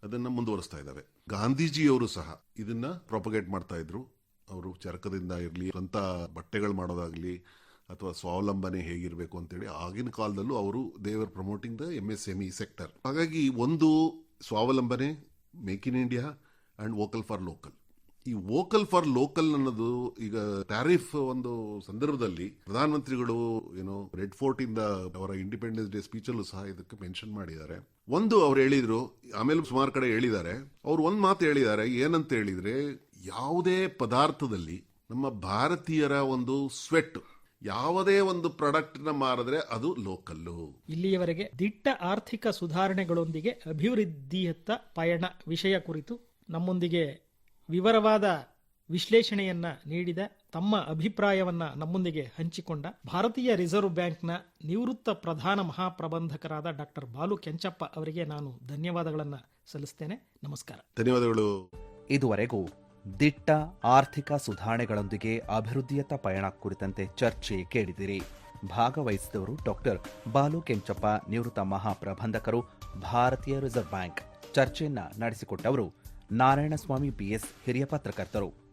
[SPEAKER 3] ಅದನ್ನ ಮುಂದುವರಿಸ್ತಾ ಇದ್ದಾವೆ. ಗಾಂಧೀಜಿಯವರು ಸಹ ಇದನ್ನ ಪ್ರೊಪಗೇಟ್ ಮಾಡ್ತಾ ಇದ್ರು. ಅವರು ಚರಕದಿಂದ ಇರಲಿ ಸ್ವಂತ ಬಟ್ಟೆಗಳು ಮಾಡೋದಾಗಲಿ ಅಥವಾ ಸ್ವಾವಲಂಬನೆ ಹೇಗಿರಬೇಕು ಅಂತೇಳಿ ಆಗಿನ ಕಾಲದಲ್ಲೂ ಅವರು they were promoting the M S M sector ಹಾಗಾಗಿ ಒಂದು ಸ್ವಾವಲಂಬನೆ make in India and vocal for local ಈ ವೋಕಲ್ ಫಾರ್ ಲೋಕಲ್ ಅನ್ನೋದು ಈಗ ಟ್ಯಾರಿಫ್ ಒಂದು ಸಂದರ್ಭದಲ್ಲಿ ಪ್ರಧಾನಮಂತ್ರಿಗಳು ಏನೋ ರೆಡ್ ಫೋರ್ಟ್ ಇಂದ ಅವರ ಇಂಡಿಪೆಂಡೆನ್ಸ್ ಡೇ ಸ್ಪೀಚ್ ಅಲ್ಲೂ ಸಹ ಇದಕ್ಕೆ ಮೆನ್ಷನ್ ಮಾಡಿದ್ದಾರೆ. ಒಂದು ಅವ್ರು ಹೇಳಿದ್ರು, ಆಮೇಲೆ ಸುಮಾರು ಕಡೆ ಹೇಳಿದ್ದಾರೆ. ಅವ್ರು ಒಂದು ಮಾತು ಹೇಳಿದ್ದಾರೆ, ಏನಂತ ಹೇಳಿದ್ರೆ ಯಾವುದೇ ಪದಾರ್ಥದಲ್ಲಿ ನಮ್ಮ ಭಾರತೀಯರ ಒಂದು ಸ್ವೆಟ್ ಯಾವುದೇ ಒಂದು ಪ್ರಾಡಕ್ಟ್ನ ಮಾರಿದ್ರೆ ಅದು ಲೋಕಲ್ಲು
[SPEAKER 2] ಇಲ್ಲಿಯವರೆಗೆ ದಿಟ್ಟ ಆರ್ಥಿಕ ಸುಧಾರಣೆಗಳೊಂದಿಗೆ ಅಭಿವೃದ್ಧಿಯತ್ತ ಪಯಣ ವಿಷಯ ಕುರಿತು ನಮ್ಮೊಂದಿಗೆ ವಿವರವಾದ ವಿಶ್ಲೇಷಣೆಯನ್ನ ನೀಡಿದ ತಮ್ಮ ಅಭಿಪ್ರಾಯವನ್ನ ನಮ್ಮೊಂದಿಗೆ ಹಂಚಿಕೊಂಡ ಭಾರತೀಯ ರಿಸರ್ವ್ ಬ್ಯಾಂಕ್ನ ನಿವೃತ್ತ ಪ್ರಧಾನ ಮಹಾಪ್ರಬಂಧಕರಾದ ಡಾಕ್ಟರ್ ಬಾಲು ಕೆಂಚಪ್ಪ ಅವರಿಗೆ ನಾನು ಧನ್ಯವಾದಗಳನ್ನು ಸಲ್ಲಿಸ್ತೇನೆ. ನಮಸ್ಕಾರ.
[SPEAKER 3] ಧನ್ಯವಾದಗಳು.
[SPEAKER 1] ಇದುವರೆಗೂ ದಿಟ್ಟ ಆರ್ಥಿಕ ಸುಧಾರಣೆಗಳೊಂದಿಗೆ ಅಭಿವೃದ್ಧಿಯತ್ತ ಪಯಣ ಕುರಿತಂತೆ ಚರ್ಚೆ ಕೇಳಿದಿರಿ. ಭಾಗವಹಿಸಿದವರು ಡಾಕ್ಟರ್ ಬಾಲು ಕೆಂಚಪ್ಪ ನಿವೃತ್ತ ಮಹಾಪ್ರಬಂಧಕರು ಭಾರತೀಯ ರಿಸರ್ವ್ ಬ್ಯಾಂಕ್. ಚರ್ಚೆಯನ್ನ ನಡೆಸಿಕೊಟ್ಟವರು ನಾರಾಯಣಸ್ವಾಮಿ ಬಿಎಸ್ ಹಿರಿಯ ಪತ್ರಕರ್ತರು.